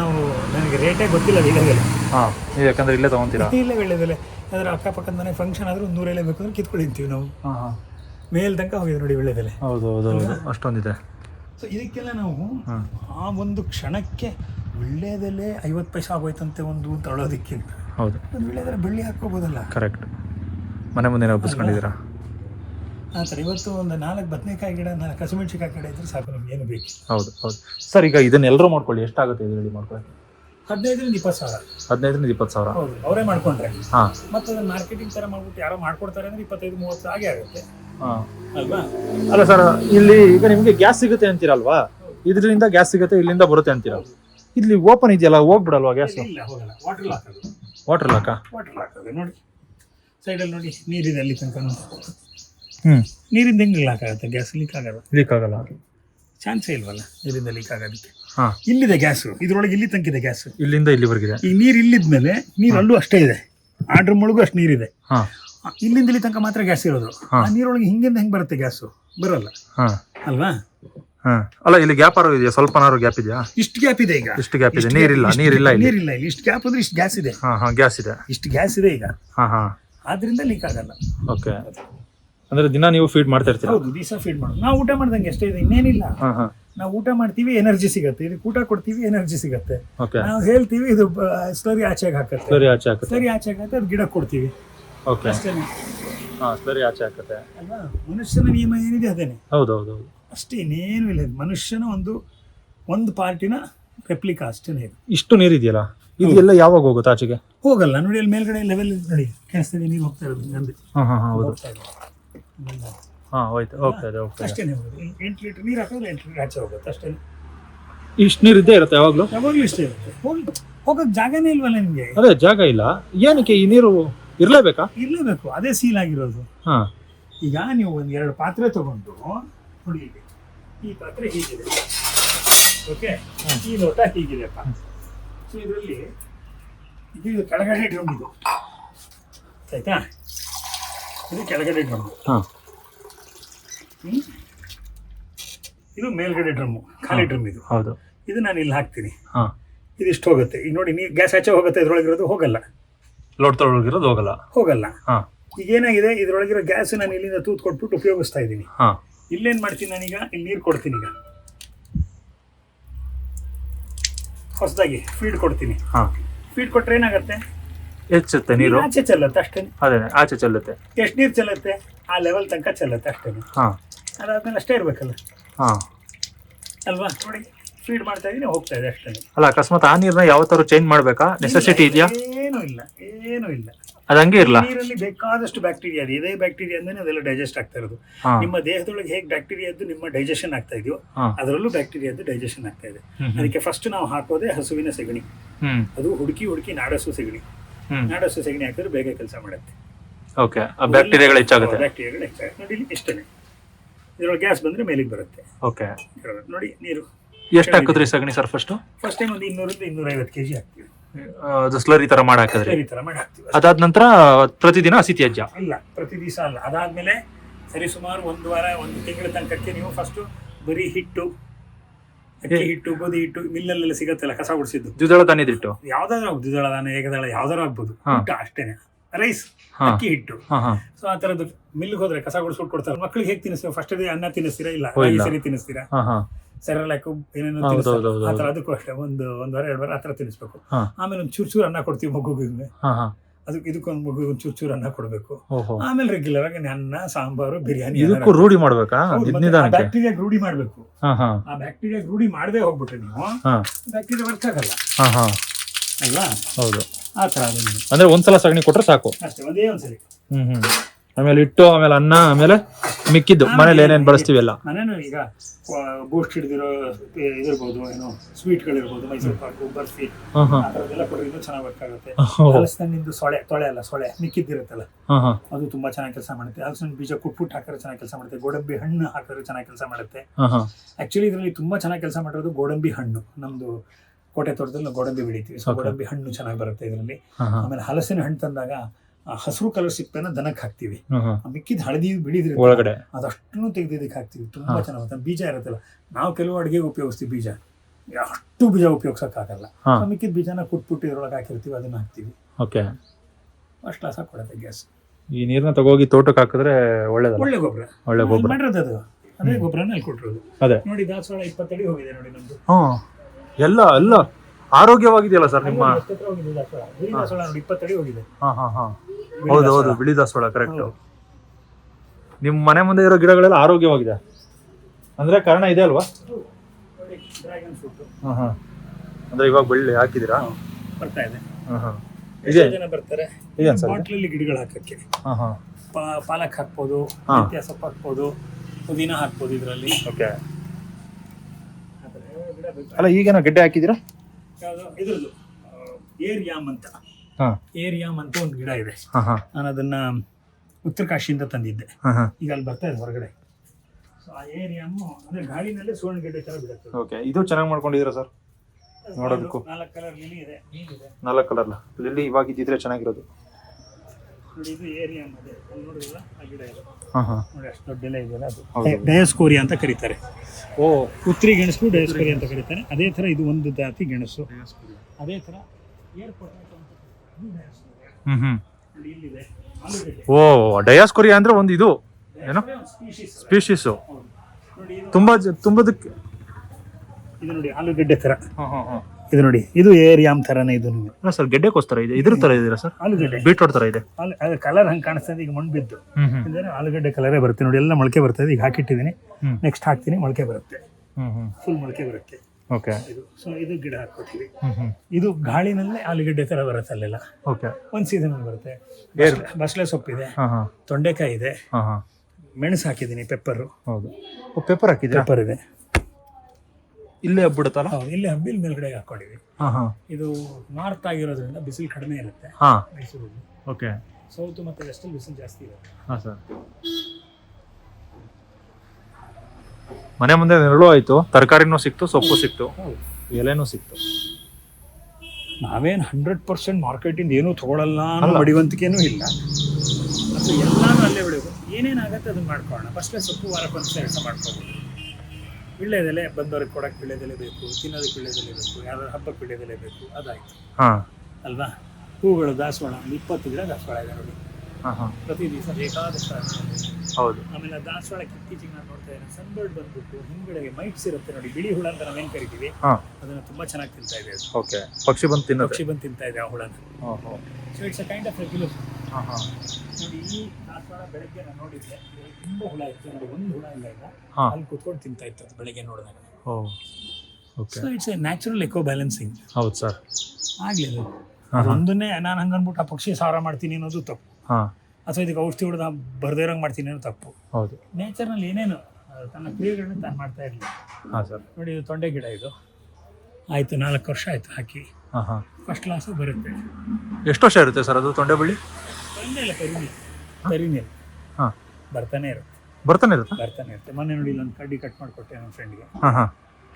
ನಾವು ನನಗೆ ರೇಟೇ ಗೊತ್ತಿಲ್ಲ ವೀಳ್ಯದೆಲೆ. ಹಾಂ ಯಾಕಂದ್ರೆ ಇಲ್ಲೇ ತಗೊಂತೀರಾ? ಇಲ್ಲ ವೀಳ್ಯದೆಲೆ. ಅದರ ಅಕ್ಕಪಕ್ಕದ ಮನೆ ಫಂಕ್ಷನ್ ಆದರೂ ಒಂದು ನೂರೆಲೆ ಬೇಕು ಅಂದ್ರೆ ಕಿತ್ಕೊಳಿಂತೀವಿ ನಾವು. ಹಾ ಹಾ. ಮೇಲ್ ತನಕ ಹೋಗಿದೆ ನೋಡಿ ವೀಳ್ಯದೆಲೆ. ಹೌದು ಹೌದು ಹೌದು. ಅಷ್ಟೊಂದಿದೆ. ಸೊ ಇದಕ್ಕೆಲ್ಲ ನಾವು. ಆ ಒಂದು ಕ್ಷಣಕ್ಕೆ ವೀಳ್ಯದೆಲೆ ಐವತ್ತು ಪೈಸೆ ಆಗೋಯ್ತಂತೆ ಒಂದು ಅಂತ ಹೇಳೋದಕ್ಕಿಂತ ಹೌದು. ಒಂದು ವೀಳ್ಯದೆಲೆ ಬೆಳ್ಳಿ ಹಾಕೋಬೋದಲ್ಲ ಕರೆಕ್ಟ್ ಮನೆ ಮುಂದೆ ಒಪ್ಪಿಸ್ಕೊಂಡಿದ್ದೀರಾ? ಹಾಂ ಸರ್ ಇವತ್ತು ಒಂದು ನಾಲ್ಕು ಬದನೆಕಾಯಿ ಗಿಡ ನಾಲ್ಕು ಹಸಿಮೆಣ್ಸಿಕಾಯಿ ಗಿಡ ಇದ್ರೆ ಸಾಕು. ಏನು ಬೇಕು ಹೌದು ಹೌದು. ಸರ್ ಈಗ ಇದನ್ನೆಲ್ಲರೂ ಮಾಡ್ಕೊಳ್ಳಿ. ಎಷ್ಟಾಗುತ್ತೆ ಇದು ಹೇಳಿ ಮಾಡ್ಕೊಳ್ಳಿ. ಹದಿನೈದರಿಂದ ಇಪ್ಪತ್ತು ಸಾವಿರ. ಹದಿನೈದರಿಂದ ಇಪ್ಪತ್ತು ಸಾವಿರ. ಹೌದು ಅವರೇ ಮಾಡ್ಕೊಂಡ್ರೆ. ಹಾಂ. ಮತ್ತೆ ಅದನ್ನ ಮಾರ್ಕೆಟಿಂಗ್ ಥರ ಮಾಡ್ಬಿಟ್ಟು ಯಾರೋ ಮಾಡ್ಕೊಡ್ತಾರೆ ಅಂದ್ರೆ ಇಪ್ಪತ್ತೈದು ಮೂವತ್ತು ಹಾಗೆ ಆಗುತ್ತೆ. ಹಾಂ. ಅಲ್ವಾ? ಅಲ್ಲ ಸರ್ ಇಲ್ಲಿ ಈಗ ನಿಮಗೆ ಗ್ಯಾಸ್ ಸಿಗುತ್ತೆ ಅಂತೀರಲ್ವಾ? ಇದರಿಂದ ಗ್ಯಾಸ್ ಸಿಗುತ್ತೆ ಇಲ್ಲಿಂದ ಬರುತ್ತೆ ಅಂತೀರ? ಇಲ್ಲಿ ಓಪನ್ ಇದೆಯಲ್ಲ ಹೋಗ್ಬಿಡಲ್ವಾ ಗ್ಯಾಸ್? ಇಲ್ಲ ಹೋಗಲ್ಲ. Water lock water lock water lock ಅದು ನೋಡಿ. ಸೈಡಲ್ಲಿ ನೋಡಿ ನೀರಿದೆ ಅಲ್ಲಿ ತನಕ ಹ್ಮ್. ನೀರಿಂದ ಹೆಂಗೆ ಲಾಕ್ ಆಗುತ್ತೆ? ಗ್ಯಾಸ್ ಲೀಕ್ ಆಗಲ್ಲ ಲೀಕ್ ಆಗಲ್ಲ. ಚಾನ್ಸೇ ಇಲ್ವಲ್ಲ ಇಲ್ಲಿಂದ ಲೀಕ್ ಆಗೋದಕ್ಕೆ. ಹಾ. ಇಲ್ಲಿದೆ ಗ್ಯಾಸು ಇದ್ರೊಳಗೆ ಇಲ್ಲಿ ತಂಕಿದೆ ಗ್ಯಾಸ್ ಇಲ್ಲಿಂದ ಇಲ್ಲಿವರೆಗಿದೆ ಈ ನೀರು ಇಲ್ಲಿದ್ಮೇಲೆ ನೀರು ಅಲ್ಲೂ ಅಷ್ಟೇ ಇದೆ. ಆರ್ಡ್ರ್ ಮುಳುಗು ಅಷ್ಟು ನೀರಿದೆ. ಹಾ. ಇಲ್ಲಿಂದ ಇಲ್ಲಿ ತನಕ ಮಾತ್ರ ಗ್ಯಾಸ್ ಇರೋದು. ಆ ನೀರೊಳಗೆ ಹಿಂಗಿಂದ ಹೆಂಗೆ ಬರುತ್ತೆ ಗ್ಯಾಸು ಬರಲ್ಲ. ಹಾ. ಅಲ್ವಾ? ಹಾ. ಅಲ್ಲ ಇಲ್ಲಿ ಗ್ಯಾಪ್ ಆರೋ ಇದೆಯಾ? ಸ್ವಲ್ಪನಾರು ಗ್ಯಾಪ್ ಇದೆಯಾ? ಇಷ್ಟು ಗ್ಯಾಪ್ ಇದೆ ಈಗ. ಇಷ್ಟು ಗ್ಯಾಪ್ ಇದೆ. ನೀರಿಲ್ಲ ನೀರಿಲ್ಲ ಇಲ್ಲಿ. ನೀರಿಲ್ಲ ಇಲ್ಲಿ. ಇಷ್ಟು ಗ್ಯಾಪ್ ಅಂದ್ರೆ ಇಷ್ಟು ಗ್ಯಾಸ್ ಇದೆ. ಹಾ ಹಾ ಗ್ಯಾಸ್ ಇದೆ. ಇಷ್ಟು ಗ್ಯಾಸ್ ಇದೆ ಈಗ. ಹಾ ಹಾ. ಆದ್ರಿಂದ ಲೀಕ್ ಆಗಲ್ಲ. ಓಕೆ ಅಂದ್ರೆ ದಿನ ನೀವು ಫೀಡ್ ಮಾಡ್ತಾ ಇರ್ತೀರಾ? ಹೌದು ದಿವಸ ಫೀಡ್ ಮಾಡೋದು. ನಾವು ಊಟ ಮಾಡ್ದಂಗೆ ಅಷ್ಟೇ ಇದೆ ಇನ್ನೇನಿಲ್ಲ. ಹಾ ಹಾ. ನಾವು ಊಟ ಮಾಡ್ತೀವಿ ಎನರ್ಜಿ ಸಿಗತ್ತೆ. ಇದಕ್ಕೆ ಊಟ ಕೊಡ್ತೀವಿ ಎನರ್ಜಿ ಸಿಗತ್ತೆ. ಓಕೆ ನಾವು ಹೇಳ್ತೀವಿ ಇದು ಸ್ಲರಿ ಆಚೆಗೆ ಹಾಕತ್ತೆ. ಸ್ಲರಿ ಆಚೆ ಹಾಕುತ್ತೆ. ಸ್ಲರಿ ಆಚೆ ಹಾಕತ್ತೆ ಅದು ಗಿಡ ಕೊಡ್ತೀವಿ. ಓಕೆ ಅಷ್ಟೇ ಹಾ ಸ್ಲರಿ ಆಚೆ ಹಾಕುತ್ತೆ. ಅಲ್ವಾ? ಮನುಷ್ಯನ ನಿಯಮ ಏನಿದೆ ಅದೇನೆ ಹೌದು ಹೌದು ಹೌದು. ಅಷ್ಟೇ ಇನ್ನೇನು ಇಲ್ಲ. ಇದು ಮನುಷ್ಯನ ಒಂದು ಒಂದು ಪಾರ್ಟಿನ ರೆಪ್ಲಿಕಾ ಅಷ್ಟೇ ಇದು. ಇಷ್ಟು ನೀರಿದೆಯಲ್ಲ ಇದು ಎಲ್ಲ ಯಾವಾಗ ಹೋಗುತ್ತೆ ಆಚೆಗೆ? ಹೋಗಲ್ಲ. ನೋಡಿ ಅಲ್ಲಿ ಮೇಲ್ಗಡೆ ಲೆವೆಲ್ ನೋಡಿ. ಕಾಣಿಸ್ತಿದೆ ನೀರು ಹೋಗ್ತಾ ಇರೋದು. ನಂದು. ಹಾ ಹಾ ಹಾ ಹೌದು. ಹೋಗ್ತಾ ಇದೆ. ಹಾ ಹೋಯ್ತು. ಹೋಗ್ತಾ ಇದೆ ಹೋಗ್ತಾ ಇದೆ ಅಷ್ಟೇನೆ ಹೋಗೋದು. ಎಂಟು ಲೀಟರ್ ನೀರು ಹಾಕಿದ್ರೆ ಎಂಟು ಲೀಟರ್ ಆಚೆ ಹೋಗುತ್ತೆ ಅಷ್ಟೇ. ಇಷ್ಟು ನೀರು ಇದ್ದೇ ಇರುತ್ತೆ ಯಾವಾಗಲೂ? ಯಾವಾಗಲೂ ಇಷ್ಟೇ ಇರುತ್ತೆ. ಹೋಗಿ ಹೋಗೋಕೆ ಜಾಗನೇ ಇಲ್ವಲ್ಲ ನಿಮಗೆ? ಅದೇ ಜಾಗ ಇಲ್ಲ. ಏನಕ್ಕೆ ಈ ನೀರು ಇರ್ಲೇಬೇಕಾ? ಇರಲೇಬೇಕು. ಅದೇ ಸೀಲ್ ಆಗಿರೋದು. ಹಾ. ಈಗ ನೀವು ಒಂದು ಎರಡು ಪಾತ್ರೆ ತಗೊಂಡು ನೋಡಿ. ಈ ಪಾತ್ರೆ ಹೀಗಿದೆ. ಓಕೆ? ಈ ಲೋಟ ಹೀಗಿದೆಪ್ಪ ಸೊ ಇದರಲ್ಲಿ ಇದು ಕೆಳಗಡೆ ಡ್ರಮ್ ಇದು ಆಯ್ತಾ? ಇದು ಕೆಳಗಡೆ ಡ್ರಮ್. ಹಾ. ಇದು ಮೇಲ್ಗಡೆ ಡ್ರಮ್ಮು ಖಾಲಿ ಡ್ರಮ್ ಇದು. ಹೌದು. ಇದು ನಾನು ಇಲ್ಲಿ ಹಾಕ್ತೀನಿ. ಹಾಂ. ಇದಿಷ್ಟು ಹೋಗುತ್ತೆ. ಈಗ ನೋಡಿ ನೀವು ಗ್ಯಾಸ್ ಆಚೆ ಹೋಗುತ್ತೆ ಇದ್ರೊಳಗಿರೋದು ಹೋಗಲ್ಲ. ಲೋಡ್ ತೊಳಗಿರೋದು ಹೋಗಲ್ಲ. ಹೋಗಲ್ಲ. ಹಾಂ. ಈಗ ಏನಾಗಿದೆ ಇದ್ರೊಳಗಿರೋ ಗ್ಯಾಸ್ ನಾನು ಇಲ್ಲಿಂದ ತೂತ್ ಕೊಟ್ಬಿಟ್ಟು ಉಪಯೋಗಿಸ್ತಾ ಇದ್ದೀನಿ. ಹಾಂ. ಇಲ್ಲೇನು ಮಾಡ್ತೀನಿ ನಾನೀಗ? ಇಲ್ಲಿ ನೀರು ಕೊಡ್ತೀನಿ ಈಗ. ಹೊಸದಾಗಿ ಫೀಡ್ ಕೊಡ್ತೀನಿ. ಹಾಂ. ಫೀಡ್ ಕೊಟ್ಟರೆ ಏನಾಗುತ್ತೆ? ಹೆಚ್ಚುತ್ತೆ ನೀರು? ಆಚೆ ಚೆಲ್ಲತ್ತೆ ಅಷ್ಟೇ ಅದೇ ಆಚೆ ಚೆಲ್ಲುತ್ತೆ. ಎಷ್ಟು ನೀರು ಚೆಲ್ಲತ್ತೆ? ಆ ಲೆವೆಲ್ ತನಕ ಚೆಲ್ಲತ್ತೆ ಅಷ್ಟೇ ಹಾ. ಅದಾದ್ಮೇಲೆ ಅಷ್ಟೇ ಇರ್ಬೇಕಲ್ಲ? ಹಾ. ಅಲ್ವಾ? ನೋಡಿ ಫೀಡ್ ಮಾಡ್ತಾ ಇದೀನಿ ಹೋಗ್ತಾ ಇದೆ ಅಷ್ಟೇ ಅಲ್ಲ ಅಕಸ್ಮಾತ್ ಆ ನೀರ್ನ ಯಾವತ್ತಾದ್ರು ಚೇಂಜ್ ಮಾಡ್ಬೇಕಾ? ನೆಸೆಸಿಟಿ ಇದೆಯಾ? ಏನೂ ಇಲ್ಲ ಏನೂ ಇಲ್ಲ. ಅದು ಹಂಗೆ ಇರಲ್ಲ ನೀರಲ್ಲಿ ಬೇಕಾದಷ್ಟು ಬ್ಯಾಕ್ಟೀರಿಯಾ ಇದೆ. ಇದೇ ಬ್ಯಾಕ್ಟೀರಿಯಾ ಅಂದ್ರೆ ಅದೆಲ್ಲ ಡೈಜೆಸ್ಟ್ ಆಗ್ತಾ ಇರೋದು. ನಿಮ್ಮ ದೇಹದೊಳಗೆ ಹೇಗೆ ಬ್ಯಾಕ್ಟೀರಿಯಾ ಇದ್ದು ನಿಮ್ಮ ಡೈಜೆಷನ್ ಆಗ್ತಾ ಇದೆಯೋ ಅದರಲ್ಲೂ ಬ್ಯಾಕ್ಟೀರಿಯಾ ಇದ್ದು ಡೈಜೆಷನ್ ಆಗ್ತಾ ಇದೆ. ಅದಕ್ಕೆ ಫಸ್ಟ್ ನಾವು ಹಾಕೋದೇ ಹಸುವಿನ ಸಗಣಿ. ಅದು ಹುಡುಕಿ ಹುಡುಕಿ ನಾಡಸು ಸಗಣಿ. ನಾಡಸು ಸಗಣಿ ಹಾಕಿದ್ರೆ ಬೇಗ ಕೆಲಸ ಮಾಡುತ್ತೆ. ಓಕೆ ಬ್ಯಾಕ್ಟೀರಿಯಾಗಳು ಹೆಚ್ಚಾಗುತ್ತೆ. ಬ್ಯಾಕ್ಟೀರಿಯಾಗಳು ಹೆಚ್ಚಾಗುತ್ತೆ. ನೋಡಿ ಇಲ್ಲಿ ಇಷ್ಟೇ. ಇದ್ರೊಳಗೆ ಗ್ಯಾಸ್ ಬಂದ್ರೆ ಮೇಲಿಗೆ ಬರುತ್ತೆ. ಓಕೆ ನೋಡಿ ನೀರು. ಎಷ್ಟು ಹಾಕಿದ್ರಿ ಸಗಣಿ ಸರ್ ಫಸ್ಟ್ ಫಸ್ಟ್ ಟೈಮ್ ಒಂದು ಇನ್ನೂರಿಂದ ಇನ್ನೂರೈವತ್ತು ಕೆಜಿ ಹಾಕ್ತೀವಿ. ಅದು ಸ್ಲರಿ ತರ ಮಾಡಿ ಹಾಕಿದ್ರಿ? ಈ ತರ ಮಾಡಿ ಹಾಕ್ತೀವಿ ಅದಾದ ನಂತರ ಪ್ರತಿದಿನ ಹಸಿ ತ್ಯಾಜ್ಯ? ಇಲ್ಲ ಪ್ರತಿ ದಿವಸ ಅಲ್ಲ. ಅದಾದ್ಮೇಲೆ ಸರಿ ಸುಮಾರು ಒಂದು ವಾರ ಒಂದು ತಿಂಗಳ ತನಕಕ್ಕೆ ನೀವು ಫಸ್ಟ್ ಬರೀ ಹಿಟ್ಟು ಅಕ್ಕಿ ಹಿಟ್ಟು ಗೋಧಿ ಹಿಟ್ಟು ಮಿಲ್ಲಲ್ಲೆಲ್ಲ ಸಿಗತ್ತಲ್ಲ ಕಸ ಗುಡಿಸಿದ್ದು. ದ್ವಿದಳ ಧಾನ್ಯದಿಟ್ಟು ಯಾವ್ದಾದ್ರು ಆಗ್ಬೋದು ದ್ವಿದಳ ಧಾನ್ಯ ಏಕದಳ ಯಾವ್ದಾರು ಆಗ್ಬೋದು. ಹಿಟ್ಟು ಅಷ್ಟೇನೆ. ರೈಸ್ ಅಕ್ಕಿ ಹಿಟ್ಟು. ಸೊ ಆ ತರದ್ದು ಮಿಲ್ಗೆ ಹೋದ್ರೆ ಕಸ ಗುಡಿಸ್ಬಿಟ್ಟು ಕೊಡ್ತಾರೆ. ಮಕ್ಳಿಗೆ ಹೇಗೆ ತಿನ್ನಿಸ್ತೀವಿ ಫಸ್ಟ್ ಡೇ ಅನ್ನ ತಿನ್ನಿಸ್ತೀರಾ? ಇಲ್ಲ. ರಾಗಿ ಸರಿ ತಿನ್ನಿಸ್ತೀರಾ? ಸೆರಲಾಕು ಏನೇನೋ ತಿನ್ನಿಸ್ತಾರೆ. ಆ ಥರ ಅದಕ್ಕೂ ಅಷ್ಟೇ. ಒಂದು ಒಂದು ವಾರ ಎರಡು ವಾರ ಆ ಥರ ತಿನ್ನಿಸ್ಬೇಕು. ಆಮೇಲೆ ಒಂದು ಚೂರು ಚೂರು ಅನ್ನ ಕೊಡ್ತೀವಿ ಮಗುಗೆ ಅದಕ್ಕೆ ಇದಕ್ಕೊಂದು ಮಗು ಒಂದು ಚೂರು ಅನ್ನ ಕೊಡಬೇಕು. ಆಮೇಲೆ ರೆಗ್ಯುಲರ್ ಆಗಿ ಅನ್ನ ಸಾಂಬಾರು ಬಿರಿಯಾನಿ ಇದಕ್ಕೂ ರೂಢಿ ಮಾಡ್ಬೇಕಾ? ಬ್ಯಾಕ್ಟೀರಿಯಾಗ ಬ್ಯಾಕ್ಟೀರಿಯಾ ರೂಢಿ ಮಾಡಬೇಕು. ಆ ಬ್ಯಾಕ್ಟೀರಿಯಾ ರೂಢಿ ಮಾಡದೆ ಹೋಗ್ಬಿಟ್ರೆ ನೀವು ಬ್ಯಾಕ್ಟೀರಿಯಾ ವರ್ಕ್ ಆಗಲ್ಲ. ಅಲ್ವಾ ಹೌದು. ಆ ಥರ. ಅಂದ್ರೆ ಒಂದ್ಸಲ ಸಗಣಿ ಕೊಟ್ರೆ ಸಾಕು. ಅಷ್ಟೇ ಒಂದೇ ಒಂದ್ಸರಿ. ಹ್ಮ್ ಹ್ಮ್. ಆಮೇಲೆ ಇಟ್ಟು ಆಮೇಲೆ ಅನ್ನ ಆಮೇಲೆ ಮಿಕ್ಕಿದ್ದು. ಮನೇಲಿ ಏನೇನು ಬಳಸ್ತೀವಿ ಎಲ್ಲ? ಮನೇನು ಈಗ ಬೂಸ್ಟ್ ಹಿಡಿದಿರೋ ಇದಿರ್ಬೋದು ಏನೋ ಸ್ವೀಟ್ಗಳಿರ್ಬೋದು ಮೈಸೂರು ಪಾಕು ಬರ್ಫಿ ಥರದ್ದೆಲ್ಲ ಕೊಟ್ಟರೆ ಇನ್ನೂ ಚೆನ್ನಾಗಿ ವರ್ಕ್ ಆಗುತ್ತೆ. ಓಹೋ. ಹಲಸಿನಣ್ಣಿಂದು ಸೊಳೆ ತೊಳೆ ಅಲ್ಲ ಸೊಳೆ ಮಿಕ್ಕಿದ್ದಿರುತ್ತಲ್ಲ? ಅದು ತುಂಬಾ ಚೆನ್ನಾಗಿ ಕೆಲಸ ಮಾಡುತ್ತೆ. ಹಲಸಿನ ಬೀಜ ಕುಟ್ಬಿಟ್ಟು ಹಾಕಿದ್ರೆ ಚೆನ್ನಾಗಿ ಕೆಲಸ ಮಾಡುತ್ತೆ. ಗೋಡಂಬಿ ಹಣ್ಣು ಹಾಕಿದ್ರೆ ಚೆನ್ನಾಗಿ ಕೆಲಸ ಮಾಡುತ್ತೆ. ಆಕ್ಚುಲಿ ಇದರಲ್ಲಿ ತುಂಬಾ ಚೆನ್ನಾಗಿ ಕೆಲಸ ಮಾಡಿರೋದು ಗೋಡಂಬಿ ಹಣ್ಣು. ನಮ್ದು ಕೋಟೆ ತೋಟದಲ್ಲಿ ಗೋಡಂಬಿ ಬೆಳಿತೀವಿ. ಸೊ ಗೋಡಂಬಿ ಹಣ್ಣು ಚೆನ್ನಾಗಿ ಬರುತ್ತೆ ಇದರಲ್ಲಿ. ಆಮೇಲೆ ಹಲಸಿನ ಹಣ್ಣು ತಂದಾಗ ಹಸಿರು ಕಲರ್ ಸಿಪ್ಪೆನ ದನಕ್ಕೆ ಹಾಕ್ತಿವಿ. ಮಿಕ್ಕಿದ ಹಳದಿ ಬಿಳಿದ್ರೆ ಒಳಗಡೆ. ಅದಷ್ಟು ತೆಗೆದಿದ್ದಕ್ಕೆ ಹಾಕ್ತಿವಿ. ತುಂಬಾ. ಚೆನ್ನಾಗುತ್ತೆ ಬೀಜ ಇರುತ್ತಲ್ಲ ನಾವು ಕೆಲವು ಅಡುಗೆಗೆ ಉಪಯೋಗಿಸ್ತೀವಿ ಬೀಜ. ಅಷ್ಟು ಬೀಜ ಉಪಯೋಗಿಸೋಕ್ಕಾಗಲ್ಲ. ಮಿಕ್ಕಿದ ಬೀಜನ ಕುಟ್ಬಿಟ್ಟು ಇದ್ರೊಳಗೆ ಹಾಕಿರ್ತೀವಿ ಅದನ್ನ ಹಾಕ್ತಿವಿ. ಓಕೆ. ಅಷ್ಟು ಆಸ ಕೊಡುತ್ತೆ ಗ್ಯಾಸ್. ಈ ನೀರನ್ನ ತಗೋಗಿ ತೋಟಕ್ಕೆ ಹಾಕಿದ್ರೆ ಒಳ್ಳೇದು ಒಳ್ಳೆ ಗೊಬ್ಬರ. ಒಳ್ಳೆ ಗೊಬ್ಬರ. ಮಾಡಿರೋದು ಅದು. ಅದೇ ಗೊಬ್ಬರನ ಅಲ್ಲಿ ಕೊಟ್ಟಿರೋದು. ಅದೇ. ನೋಡಿ ದಾಸವಾಳ ಇಪ್ಪತ್ತಡಿ ಹೋಗಿದೆ ನೋಡಿ ನಮ್ದು. ಹಾ ಎಲ್ಲ ಎಲ್ಲ. ಆರೋಗ್ಯವಾಗಿದೆಯಲ್ಲ ಸರ್ ನಿಮ್ಮ ಬಿಳಿ ದಾಸವಾಳ ನೋಡಿ ಇಪ್ಪತ್ತಡಿ ಹೋಗಿದೆ. ಹಾ ಹಾ ಹಾ. ಬಿಳಿ ಹೌದು ಹೌದು ಬಿಳಿ ದಾಸವಾಳ ಕರೆಕ್ಟ್ ಹೌದು. ನಿಮ್ ಮನೆ ಮುಂದೆ ಇರೋ ಗಿಡಗಳೆಲ್ಲ ಆರೋಗ್ಯವಾಗಿದೆ? ಅಂದ್ರೆ ಕಾರಣ ಇದೆ ಅಲ್ವಾ? ಡ್ರ್ಯಾಗನ್ ಫ್ರೂಟ್ ಹಾ ಹಾ. ಅಂದ್ರೆ ಇವಾಗ ಬೆಳ್ಳಿ ಹಾಕಿದಿರಾ ಬರ್ತಾ ಇದೆ. ಹಾ ಹಾ. ಎಷ್ಟೋ ಇದೆ. ಜನ ಬರ್ತಾರೆ. ಇದೇನ್ ಸರ್ ಬಾಟ್ಲಲ್ಲಿ ಗಿಡಗಳು ಹಾಕಕ್ಕೆ. ಹಾ ಹಾ. ಪಾ- ಪಾಲಕ್ ಹಾಕ್ಬೋದು ಹಾ. ಮೆಂತ್ಯ ಸೊಪ್ಪು ಹಾಕ್ಬೋದು ಪುದೀನ ಹಾಕ್ಬೋದು ಇದರಲ್ಲಿ. ಓಕೆ ಅಲ್ಲ ಈಗೇನೋ ಗೆಡ್ಡೆ ಹಾಕಿದಿರಾ ಇದ್ರದ್ದು ಏರ್ ಯಾಮ್ ಅಂತ. ಏರಿಯಾಮ್ ಏರ್ ಯಾಮ್ ಅಂತ ಒಂದು ಗಿಡ ಇದೆ. ನಾನು ಅದನ್ನ ಉತ್ತರ ಕಾಶಿಯಿಂದ ತಂದಿದ್ದೆ. ಈಗ ಅಲ್ಲಿ ಬರ್ತಾ ಇದೆ ಹೊರಗಡೆ. ಆ ಏರಿಯಾಮು ಅಂದ್ರೆ ಗಾಳಿನಲ್ಲೇ ಸುವರ್ಣ ಗಿಡ ತರ ಬಿಡುತ್ತೆ. ಓಕೆ ಇದು ಚೆನ್ನಾಗಿ ಮಾಡ್ಕೊಂಡಿದ್ದೀರಾ ಸರ್? ನೋಡೋದಕ್ಕೂ. ನಾಲ್ಕು ಕಲರ್ ಲಿಲಿ ಇದೆ ನಾಲ್ಕು ಕಲರ್ ಲಿಲ್ಲಿ ಇವಾಗ ಇದ್ದಿದ್ರೆ ಚೆನ್ನಾಗಿರೋದು. ನೋಡಿ ಇದು ಏರಿಯಾ ಇದೆ ಅಲ್ಲಿ ನೋಡಿದ್ರಲ್ಲ ಆ ಗಿಡ ಇದೆ. ಹಾ ಹಾ. ನೋಡಿ ಅಷ್ಟು ದೊಡ್ಡ ಎಲೆ ಇದೆಯಲ್ಲ ಅದು. ಹೌದು. ಡಯಸ್ಕೋರಿಯಾ ಅಂತ ಕರೀತಾರೆ. ಓ ಉತ್ತರಿ ಗೆಣಸು ಡಯಸ್ಕೋರಿಯಾ ಅಂತ ಕರೀತಾರೆ. ಅದೇ ಥರ ಇದು ಒಂದು ಜಾತಿ ಗೆಣಸು. ಅದೇ ಥರ ಏರ್ಪೋರ್ಟ್ ಹ್ಞೂ ಹ್ಮ್ ನೋಡಿ ಇಲ್ಲಿದೆ. ಆಲೂಗಡ್ಡೆ ಓ ಡಯಾಸ್ಕೋರಿಯಾ ಅಂದ್ರೆ ಒಂದು ಇದು. ಏನೋ? ಸ್ಪೀಶೀಸ್ ಸ್ಪೀಶೀಸು ನೋಡಿ ಇದು ತುಂಬಾ ಜ- ತುಂಬದಕ್ಕೆ ಇದು ನೋಡಿ ಆಲೂಗಡ್ಡೆ ಥರ. ಹಾ ಹಾ ಹಾ. ಇದು ನೋಡಿ ಇದು ಏರಿಯಾಮ್ ತರನೇ ಇದು ಸರ್ ಗೆಡ್ಡೆಗೋಸ್ಕರ ಇದೆ. ಇದ್ರ ತರ ಇದೀರಾ ಸರ್? ಆಲೂಗಡ್ಡೆ. ಬೀಟ್ರೋಟ್ ತರ ಇದೆ. ಅದು ಕಲರ್ ಹಂಗೆ ಕಾಣಿಸ್ತದೆ ಈಗ ಮಣ್ಣು ಬಿದ್ದು. ಅಂದ್ರೆ ಆಲೂಗಡ್ಡೆ ಕಲರೇ ಬರುತ್ತೆ ನೋಡಿ ಎಲ್ಲ ಮೊಳಕೆ ಬರ್ತದೆ ಈಗ ಹಾಕಿಟ್ಟಿದ್ದೀನಿ. ನೆಕ್ಸ್ಟ್ ಹಾಕ್ತೀನಿ ಮೊಳಕೆ ಬರುತ್ತೆ. ಫುಲ್ ಮೊಳಕೆ ಬರುತ್ತೆ. ಓಕೆ ಇದು ಸೊ ಇದು ಗಿಡ ಹಾಕೋತೀವಿ ಇದು ಗಾಳಿನಲ್ಲೇ ಆಲೂಗಡ್ಡೆ ತರ ಬರುತ್ತೆ ಅಲ್ಲೆಲ್ಲ. ಓಕೆ ಒಂದು ಸೀಸನ್ ಬರುತ್ತೆ. ಬಸಳೆ ಸೊಪ್ಪಿದೆ. ಹಾ ಹಾ. ತೊಂಡೆಕಾಯಿ ಇದೆ. ಹಾ ಹಾ. ಮೆಣಸು ಹಾಕಿದ್ದೀನಿ ಪೆಪ್ಪರು ಹೌದು. ಪೆಪ್ಪರ್ ಹಾಕಿದ್ರೆ ಹಾಕಿದ್ರಾ ಪೆಪ್ಪರ್ ಇದೆ. ಇಲ್ಲೇ ಹಬ್ಬಿಡುತ್ತಲ್ಲ ಇಲ್ಲೇ ಇಲ್ಲಿ ಹಬ್ಬಿಲ್ ಮೇಲ್ಗಡೆ ಹಾಕೊಂಡಿವಿ. ಹಾ ಹಾ. ಇದು ನಾರ್ತ್ ಆಗಿರೋದ್ರಿಂದ ಬಿಸಿಲು ಕಡಿಮೆ ಇರುತ್ತೆ ಹಾ. ಮೈಸೂರಲ್ಲಿ. ಓಕೆ. ಸೌತ್ ಮತ್ತೆ ವೆಸ್ಟಲ್ಲಿ ಬಿಸಿಲು ಜಾಸ್ತಿ ಇರುತ್ತೆ ಹಾ ಸರ್. ಮನೆ ಮುಂದೆ ನೆರಳು ಆಯ್ತು. ತರಕಾರಿನೂ ಸಿಕ್ತು ಸೊಪ್ಪು ಸಿಕ್ತು. ಹೌದು. ಎಲೆನೂ ಸಿಕ್ತು. ನಾವೇನು ಹಂಡ್ರೆಡ್ ಪರ್ಸೆಂಟ್ ಮಾರ್ಕೆಟಿಂದ ಏನೂ ತಗೊಳ್ಳಲ್ಲ ಅನ್ನೋ ಅಲ್ಲ. ಮಡಿವಂತಿಕೆನೂ ಇಲ್ಲ. ಮತ್ತು ಎಲ್ಲಾನು ಅಲ್ಲೇ ಬಿಡಬೇಕು ಏನೇನಾಗತ್ತೆ ಅದನ್ನ ಮಾಡ್ಕೊಳ್ಳೋಣ. ಫಸ್ಟ್ ಸೊಪ್ಪು ವಾರಕ್ಕೊಂದು ಕೆಲಸ ಮಾಡ್ಕೋಬೋದು. ವಿಳ್ಳೆದೆಲೆ ಬಂದವ್ರಿಗೆ ಕೊಡಕ್ಕೆ ವಿಳ್ಳೆದೆಲೆ ಬೇಕು ತಿನ್ನೋದಕ್ಕೆ ವಿಳ್ಳೆದೆಲೆ ಬೇಕು ಯಾವ್ದಾದ್ರು ಹಬ್ಬಕ್ಕೆ ವಿಳ್ಳೆದೆಲೆ ಬೇಕು ಅದಾಯ್ತು. ಹಾ. ಅಲ್ವಾ? ಹೂಗಳು ದಾಸವಾಳ ಒಂದು ಇಪ್ಪತ್ತು ಗಿಡ ದಾಸವಾಳ ಇದೆ ನೋಡಿ. ಪ್ರತಿ ದಿವಸ ಬೇಕಾದಷ್ಟು. ಹೌದು. ಆಮೇಲೆ ದಾಸವಾಳಕ್ಕೆ ಇತ್ತೀಚೆಗೆ ನಾನು ನೋಡ್ತಾ ಇದ್ದೇನೆ ಸನ್ಬರ್ಡ್ ಬಂದ್ಬಿಟ್ಟು ಹಿಂದ್ಗಡೆಗೆ ಮೈಟ್ಸ್ ಇರುತ್ತೆ ನೋಡಿ ಬಿಳಿ ಹುಳ ಅಂತ ನಾವೇನ್ ಕರಿತೀವಿ? ಅದನ್ನ ತುಂಬಾ ಚೆನ್ನಾಗಿ ತಿಂತಾ ಇದೆ ಓಕೆ. ಪಕ್ಷಿ ಬಂದು ತಿನ್ನೋದು. ಪಕ್ಷಿ ಬಂದು ತಿಂತಾ ಇದೆ ಆ ಹುಳನ. So it's a kind of ಹಾಂ ನೋಡಿ ಈ ದಾಸವಾಳ ಬೆಳಗ್ಗೆ ನಾನು ನೋಡಿದ್ದೆ. ತುಂಬಾ ಹುಳ ಇತ್ತು ನೋಡಿ ಒಂದು ಹುಳ ಇಲ್ಲ ಈಗ. ಹಾಂ. ಅಲ್ಲಿ ಕುತ್ಕೊಂಡು ತಿಂತಾ ಇತ್ತು ಅದು ಬೆಳಗ್ಗೆ ನೋಡಿದಾಗ. ಓ okay. So it's a natural eco balancing ಹೌದು ಸರ್. ಆಗ್ಲಿ ಅದು. ಹಾಂ ಹಾಂ. ಒಂದನ್ನೇ ನಾನು ಹಂಗನ್ಬಿಟ್ಟು ಆ ಪಕ್ಷಿ ಸಾರ ಮಾಡ್ತೀನಿ ಅನ್ನೋದು ತಪ್ಪು. ಹಾಂ. ಅಥವಾ ಇದಕ್ಕೆ ಔಷಧಿ ಹೊಡೆದ ಬರ್ದೇ ಇರೋಂಗೆ ಮಾಡ್ತೀನಿ ಅನ್ನೋದು ತಪ್ಪು. ಹೌದು. ನೇಚರ್ನಲ್ಲಿ ಏನೇನು ತನ್ನ ಕ್ರಿಯೆಗಳನ್ನ ತಾನು ಮಾಡ್ತಾ ಇರಲಿ. ಹಾಂ ಸರ್. ನೋಡಿ ಇದು ತೊಂಡೆ ಗಿಡ ಇದು. ಆಯಿತು ನಾಲ್ಕು ವರ್ಷ ಆಯಿತು ಹಾಕಿ. ಹಾಂ ಹಾಂ. ಫಸ್ಟ್ ಕ್ಲಾಸು ಬರುತ್ತೆ. ಎಷ್ಟು ವರ್ಷ ಇರುತ್ತೆ ಸರ್ ಅದು ತೊಂಡೆ ಬಳ್ಳಿ? ಇಲ್ಲ ಕರಿನೀರು ಕರಿನೀರು ಹಾಂ. ಬರ್ತಾನೆ ಇರುತ್ತೆ. ಬರ್ತಾನೆ ಇರುತ್ತಾ? ಬರ್ತಾನೆ ಇರುತ್ತೆ. ಮೊನ್ನೆ ನೋಡಿ ಇಲ್ಲೊಂದು ಕಡ್ಡಿ ಕಟ್ ಮಾಡಿಕೊಟ್ಟೆ ನನ್ನ ಫ್ರೆಂಡ್ಗೆ ಹಾಂ ಹಾಂ.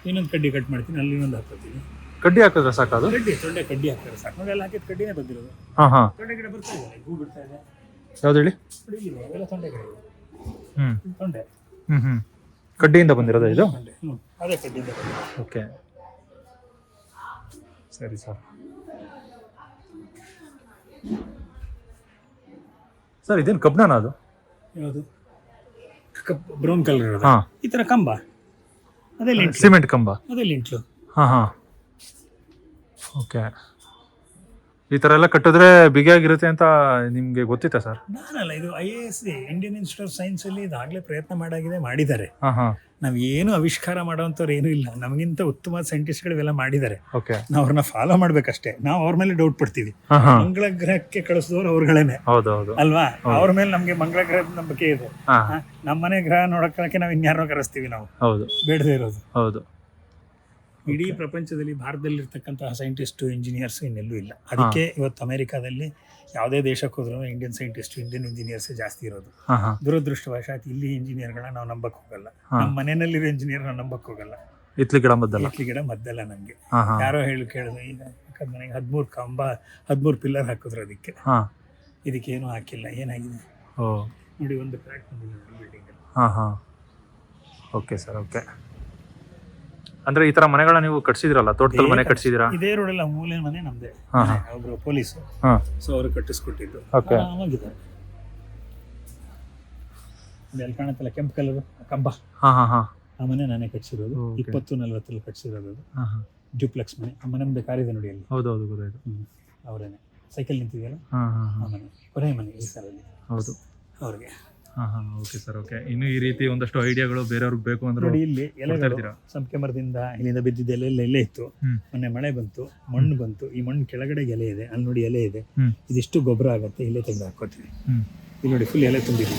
ಇನ್ನೊಂದು ಕಡ್ಡಿ ಕಟ್ ಮಾಡ್ತೀನಿ ಅಲ್ಲಿ ಇನ್ನೊಂದು ಹಾಕೋತೀನಿ ಕಡ್ಡಿ ಹಾಕಿದ್ರೆ ಸಾಕದು ಕಡ್ಡಿ ತೊಂಡೆ ಕಡ್ಡಿ ಹಾಕ್ತಾರೆ ಸಾಕು. ನೋಡಿ ಎಲ್ಲ ಹಾಕಿದ ಕಡ್ಡಿನೇ ಬಂದಿರೋದು. ಹಾಂ ಹಾಂ. ತೊಂಡೆ ಗಿಡ ಬರ್ತಾ ಇದೆ ಹೂ ಬಿಡ್ತಾ ಇದೆ. ಯಾವ್ದು ಹೇಳಿ? ಅವೆಲ್ಲ ತೊಂಡೆ ಗಿಡ. ಹ್ಞೂ ತೊಂಡೆ. ಹ್ಞೂ ಹ್ಞೂ ಕಡ್ಡಿಯಿಂದ ಬಂದಿರೋದು ಇದು? ಹ್ಞೂ ಅದೇ ಕಡ್ಡಿಯಿಂದ ಬಂದಿರೋದು. ಓಕೆ. ಸರಿ ಸರ್. ಸರ್ ಇದೇನು ಕಬ್ಬಿಣನ ಅದು? ಯಾವುದು? ಬ್ರೌನ್ ಕಲರ್ ಇರೋದು. ಹಾಂ. ಈ ಥರ ಕಂಬ. ಅದೇ ಲಿಂಟ್ಲು ಸಿಮೆಂಟ್ ಕಂಬ. ಅದೇ ಲಿಂಟ್ಲು ಹಾಂ ಹಾಂ. ಓಕೆ ಈ ತರ ಎಲ್ಲ ಕಟ್ಟಿದ್ರೆ ಬಿಗಿಯಾಗಿರುತ್ತೆ ಅಂತ ನಿಮ್ಗೆ ಗೊತ್ತಿತ್ತಾ ಸರ್? ನಾನಲ್ಲ ಇದು I A S Indian Institute of Science ಅಲ್ಲಿ ಇದಾಗಲೇ ಪ್ರಯತ್ನ ಮಾಡಾಗಿದೆ ಮಾಡಿದ್ದಾರೆ. ನಾವ್ ಏನು ಆವಿಷ್ಕಾರ ಮಾಡೋವಂಥವ್ರು ಏನು ಇಲ್ಲ. ನಮಗಿಂತ ಉತ್ತಮ ಸೈಂಟಿಸ್ಟ್ಗಳು ಇವೆಲ್ಲ ಮಾಡಿದ್ದಾರೆ. ಓಕೆ ನಾವು ಅವ್ರನ್ನ ಫಾಲೋ ಮಾಡ್ಬೇಕಷ್ಟೇ. ನಾವು ಅವ್ರ ಮೇಲೆ ಡೌಟ್ ಪಡ್ತೀವಿ. ಮಂಗಳ ಗ್ರಹಕ್ಕೆ ಕಳಿಸಿದವರು ಅವ್ರಗಳೇನೆ. ಹೌದು ಹೌದು. ಅಲ್ವಾ ಅವ್ರ ಮೇಲೆ ನಮಗೆ ಮಂಗಳ ಗ್ರಹದ ನಂಬಿಕೆ ಇದೆ. ನಮ್ಮನೆ ಗ್ರಹ ನೋಡಕ್ಕೆ ನಾವು ಇನ್ಯಾರೋ ಕರೆಸ್ತೀವಿ ನಾವು. ಹೌದು. ಬೇಡದೇ ಇರೋದು. ಹೌದು. ಇಡೀ ಪ್ರಪಂಚದಲ್ಲಿ ಭಾರತದಲ್ಲಿ ಇರ್ತಕ್ಕಂತಹ ಸೈಂಟಿಸ್ಟು ಇಂಜಿನಿಯರ್ಸ್ ಇನ್ನೆಲ್ಲೂ ಇಲ್ಲ. ಅದಕ್ಕೆ ಇವತ್ತು ಅಮೆರಿಕಾದಲ್ಲಿ ಯಾವುದೇ ದೇಶಕ್ಕೆ ಹೋದ್ರೂ ಇಂಡಿಯನ್ ಸೈಂಟಿಸ್ಟ್ ಇಂಡಿಯನ್ ಇಂಜಿನಿಯರ್ಸ್ ಜಾಸ್ತಿ ಇರೋದು. ದುರದೃಷ್ಟವಶಾತ್ ಇಲ್ಲಿ ಇಂಜಿನಿಯರ್ಗಳನ್ನ ನಾವು ನಂಬಕ್ ಹೋಗಲ್ಲ. ನಮ್ಮ ಮನೆಯಲ್ಲಿರೋ ಇಂಜಿನಿಯರ್ ನಾವು ನಂಬಕ್ ಹೋಗಲ್ಲ. ಇತ್ಲಿ ಗಿಡ ಮದ್ದಲ್ಲ? ಇಟ್ಲಿ ಗಿಡ ಮದ್ದಲ್ಲ ನನಗೆ ಹಾಂ ಯಾರೋ ಹೇಳಿ ಕೇಳಿದ್ರು ಈಗ ನನಗೆ ಹದಿಮೂರು ಕಂಬ ಹದಿಮೂರು ಪಿಲ್ಲರ್ ಹಾಕಿದ್ರು ಅದಕ್ಕೆ. ಇದಕ್ಕೆ ಏನೂ ಹಾಕಿಲ್ಲ ಏನಾಗಿದೆ? ನೋಡಿ ಒಂದು ಕ್ರ್ಯಾಕ್ ಬಂದಿಲ್ಲ ಬಿಲ್ಡಿಂಗ್ ಓಕೆ ಸರ್ ಓಕೆ ಅಂದರೆ ಈ ತರ ಮನೆಗಳನ್ನ ನೀವು ಕಟ್ಸಿದ್ರಲ್ಲ? ತೋಟದಲ್ಲಿ ಮನೆ ಕಟ್ಸಿದಿರಾ? ಇದೇ ಎಲ್ಲ ಮೂಲೆ ಮನೆ ನಮ್ದೇ. ಒಬ್ರು ಪೊಲೀಸ್. ಸೊ ಅವರು ಕಟ್ಟಿಸ್ಕೊಟ್ಟಿದ್ದು. ಇಲ್ಲಿ ಅಲ್ಲಿ ಕಾಣತ್ತಲ್ಲ ಕೆಂಪು ಕಲರ್ ಕಂಬ. ಹಾಂ ಹಾಂ ಹಾಂ. ಆ ಮನೆ ನಾನೇ ಕಟ್ಸಿರೋದು. ಇಪ್ಪತ್ತು ನಲ್ವತ್ತಲ್ಲಿ ಕಟ್ಸಿರೋದು ಅದು. ಡ್ಯೂಪ್ಲೆಕ್ಸ್ ಮನೆ. ಆ ಮನೆ ಮುಂದೆ ಕಾರಿದೆ ನೋಡಿ ಅಲ್ಲಿ. ಹೌದು ಹೌದು ಗೊತ್ತಾಯ್ತು ಅವರೇನೆ. ಸೈಕಲ್ ನಿಂತಿದೆಯಲ್ಲ? ಆ ಮನೆ. ಕೊನೆ ಮನೆ ಈ ಸಾಲಲ್ಲಿ. ಹೌದು. ಅವ್ರಿಗೆ. ಹಾಂ ಹಾಂ ಓಕೆ ಸರ್ ಓಕೆ ಇನ್ನು ಈ ರೀತಿ ಒಂದಷ್ಟು ಐಡಿಯಾಗಳು ಬೇರೆಯವ್ರಿಗೆ ಬೇಕು ಅಂದ್ರೆ ನೋಡಿ ಇಲ್ಲಿ ಎಲೆಗಳು ಇರ್ತೀರಾ? ಸಂಪಿಗೆ ಮರದಿಂದ ಇಲ್ಲಿಂದ ಬಿದ್ದಿದ್ದ ಎಲೆ ಎಲ್ಲ ಎಲ್ಲೇ ಇತ್ತು. ಮೊನ್ನೆ ಮಳೆ ಬಂತು ಮಣ್ಣು ಬಂತು. ಈ ಮಣ್ಣು ಕೆಳಗಡೆ ಎಲೆ ಇದೆ ಅಲ್ಲಿ ನೋಡಿ ಎಲೆ ಇದೆ. ಇದಿಷ್ಟು ಗೊಬ್ಬರ ಆಗುತ್ತೆ ಇಲ್ಲೇ ತೆಗೆದು ಹಾಕೋತೀವಿ ಇಲ್ಲಿ ನೋಡಿ ಫುಲ್ ಎಲೆ ತುಂಬಿದ್ವಿ.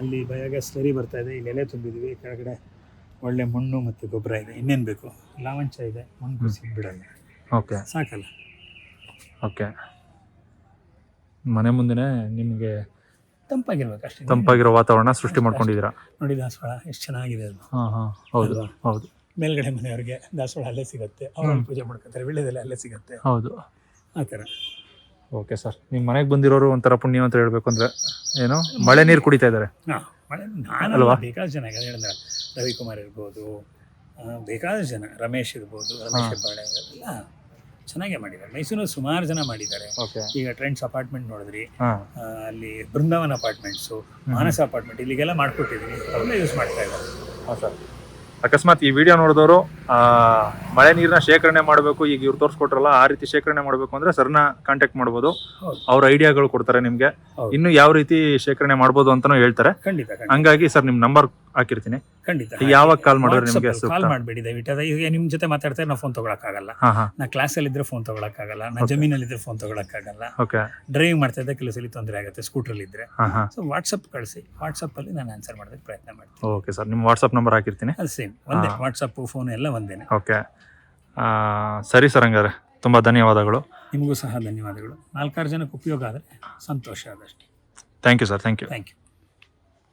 ಅಲ್ಲಿ ಬಯೋಗ್ಯಾಸ್ ಸ್ಲರಿ ಬರ್ತಾ ಇದೆ ಇಲ್ಲಿ ಎಲೆ ತುಂಬಿದ್ವಿ. ಕೆಳಗಡೆ ಒಳ್ಳೆ ಮಣ್ಣು ಮತ್ತು ಗೊಬ್ಬರ ಇದೆ. ಇನ್ನೇನು ಬೇಕು? ಲಾವಂಚ ಇದೆ ಮಣ್ಣು ಕುಸಿ ಬಿಡಲ್ಲ. ಓಕೆ ಸಾಕಲ್ಲ. ಓಕೆ ಮನೆ ಮುಂದೆನೆ ನಿಮಗೆ ತಂಪಾಗಿರ್ಬೇಕು ಅಷ್ಟೇ ತಂಪಾಗಿರೋ ವಾತಾವರಣ ಸೃಷ್ಟಿ ಮಾಡ್ಕೊಂಡಿದ್ದೀರಾ? ನೋಡಿ ದಾಸವಾಳ ಎಷ್ಟು ಚೆನ್ನಾಗಿದೆ ಅದು. ಹಾಂ ಹಾಂ ಹೌದು ಅಲ್ವಾ? ಹೌದು. ಮೇಲ್ಗಡೆ ಮನೆಯವ್ರಿಗೆ ದಾಸವಾಳ ಅಲ್ಲೇ ಸಿಗುತ್ತೆ ಅವರು ಪೂಜೆ ಮಾಡ್ಕೊತಾರೆ ವಿಳ್ಯದಲ್ಲಿ ಅಲ್ಲೇ ಸಿಗುತ್ತೆ. ಹೌದು. ಆ ಥರ. ಓಕೆ ಸರ್ ನಿಮ್ಮ ಮನೆಗೆ ಬಂದಿರೋರು ಒಂಥರ ಪುಣ್ಯ ಅಂತ ಹೇಳ್ಬೇಕು ಅಂದ್ರೆ ಏನು? ಮಳೆ ನೀರು ಕುಡಿತಾ ಇದ್ದಾರೆ. ಹಾಂ ಮಳೆ ನಾನು ಅಲ್ವಾ? ಬೇಕಾದಷ್ಟು ಜನ ಈಗ ಹೇಳಿದ ರವಿಕುಮಾರ್ ಇರ್ಬೋದು ಆ, ಬೇಕಾದಷ್ಟು ಜನ ರಮೇಶ್ ಇರ್ಬೋದು ರಮೇಶ್ ಹೆಬ್ಬಾಳೆ ಎಲ್ಲ ಚೆನ್ನಾಗೇ ಮಾಡಿದ್ದಾರೆ. ಮೈಸೂರಲ್ಲಿ ಸುಮಾರು ಜನ ಮಾಡಿದ್ದಾರೆ. ಓಕೆ ಈಗ ಟ್ರೆಂಡ್ಸ್ ಅಪಾರ್ಟ್ಮೆಂಟ್ ನೋಡಿದ್ರಿ. ಹಾಂ. ಆ, ಅಲ್ಲಿ ಬೃಂದಾವನ್ ಅಪಾರ್ಟ್ಮೆಂಟ್ಸು ಮಾನಸ ಅಪಾರ್ಟ್ಮೆಂಟ್ ಇಲ್ಲಿಗೆಲ್ಲ ಮಾಡ್ಕೊಟ್ಟಿದ್ದೀನಿ. ಅವನ್ನ ಯೂಸ್ ಮಾಡ್ತಾ ಇದ್ದಾರೆ. ಹಾಂ ಸರ್ ಅಕಸ್ಮಾತ್ ಈ ವಿಡಿಯೋ ನೋಡಿದವರು ಮಳೆ ನೀರಿನ ಶೇಖರಣೆ ಮಾಡಬೇಕು ಈಗ ಇವ್ರು ತೋರಿಸ್ಕೊಟ್ರಲ್ಲ ಆ ರೀತಿ ಶೇಖರಣೆ ಮಾಡಬೇಕು ಅಂದ್ರೆ ಸರ್ನ ಕಾಂಟ್ಯಾಕ್ಟ್ ಮಾಡ್ಬೋದು. ಹೌದು. ಅವ್ರ ಐಡಿಯಾಗಳು ಕೊಡ್ತಾರೆ ನಿಮ್ಗೆ. ಇನ್ನು ಯಾವ ರೀತಿ ಶೇಖರಣೆ ಮಾಡ್ಬೋದು ಅಂತಾನೂ ಹೇಳ್ತಾರೆ. ಖಂಡಿತ ಹಂಗಾಗಿ ಸರ್ ನಿಮ್ ನಂಬರ್ ಹಾಕಿರ್ತೀನಿ. ಖಂಡಿತ ಯಾವಾಗ ಕಾಲ್ ಮಾಡಿದ್ರೆ ನಿಮಗೆ ಕಾಲ್ ಮಾಡ್ಬೇಡಿ ದಯವಿಟ್ಟು. ಅದೇ ಈಗ ನಿಮ್ಮ ಜೊತೆ ಮಾತಾಡ್ತಾ ನಾವು ಫೋನ್ ತೊಗೊಳಕ್ಕಾಗಲ್ಲ. ಆಗಲ್ಲ ನಾ ಕ್ಲಾಸ್ ಕ್ಲಾಸಲ್ಲಿ ಇದ್ರೆ ಫೋನ್ ತೊಗೊಳಕ್ಕಾಗಲ್ಲ. ನಾ ಜಮೀನಲ್ಲಿದ್ರೆ ಫೋನ್ ತೊಗೊಳಕ್ಕಾಗಲ್ಲ. ಡ್ರೈವಿಂಗ್ ಮಾಡ್ತಾ ಇದ್ದ ಕೆಲವು ಸಲ ತೊಂದರೆ ಆಗುತ್ತೆ ಸ್ಕೂಟ್ರಲ್ಲಿ ಇದ್ರೆ. ವಾಟ್ಸ್ಆಪ್ ಕಳಿಸಿ ಸೊ ವಾಟ್ಸಪ್ ಕಳಿಸಿ. ವಾಟ್ಸಪ್ಪಲ್ಲಿ ನಾನು ಆನ್ಸರ್ ಮಾಡೋದಕ್ಕೆ ಪ್ರಯತ್ನ ಮಾಡ್ತೀನಿ. ಓಕೆ ಸರ್ ನಿಮ್ಮ ವಾಟ್ಸಪ್ ನಂಬರ್ ಹಾಕಿರ್ತೀನಿ. ಅದು ಸೇಮ್ ಒಂದೇ ವಾಟ್ಸ್ಆಪ್ ಫೋನ್ ಎಲ್ಲ ಒಂದೇನೆ ಓಕೆ. ಸರಿ ಸರ್ ಹಂಗಾರೆ ತುಂಬ ಧನ್ಯವಾದಗಳು. ನಿಮಗೂ ಸಹ ಧನ್ಯವಾದಗಳು. ನಾಲ್ಕಾರು ಜನಕ್ಕೆ ಉಪಯೋಗ ಆದರೆ ಸಂತೋಷ ಆದಷ್ಟೇ. Thank you sir thank you thank you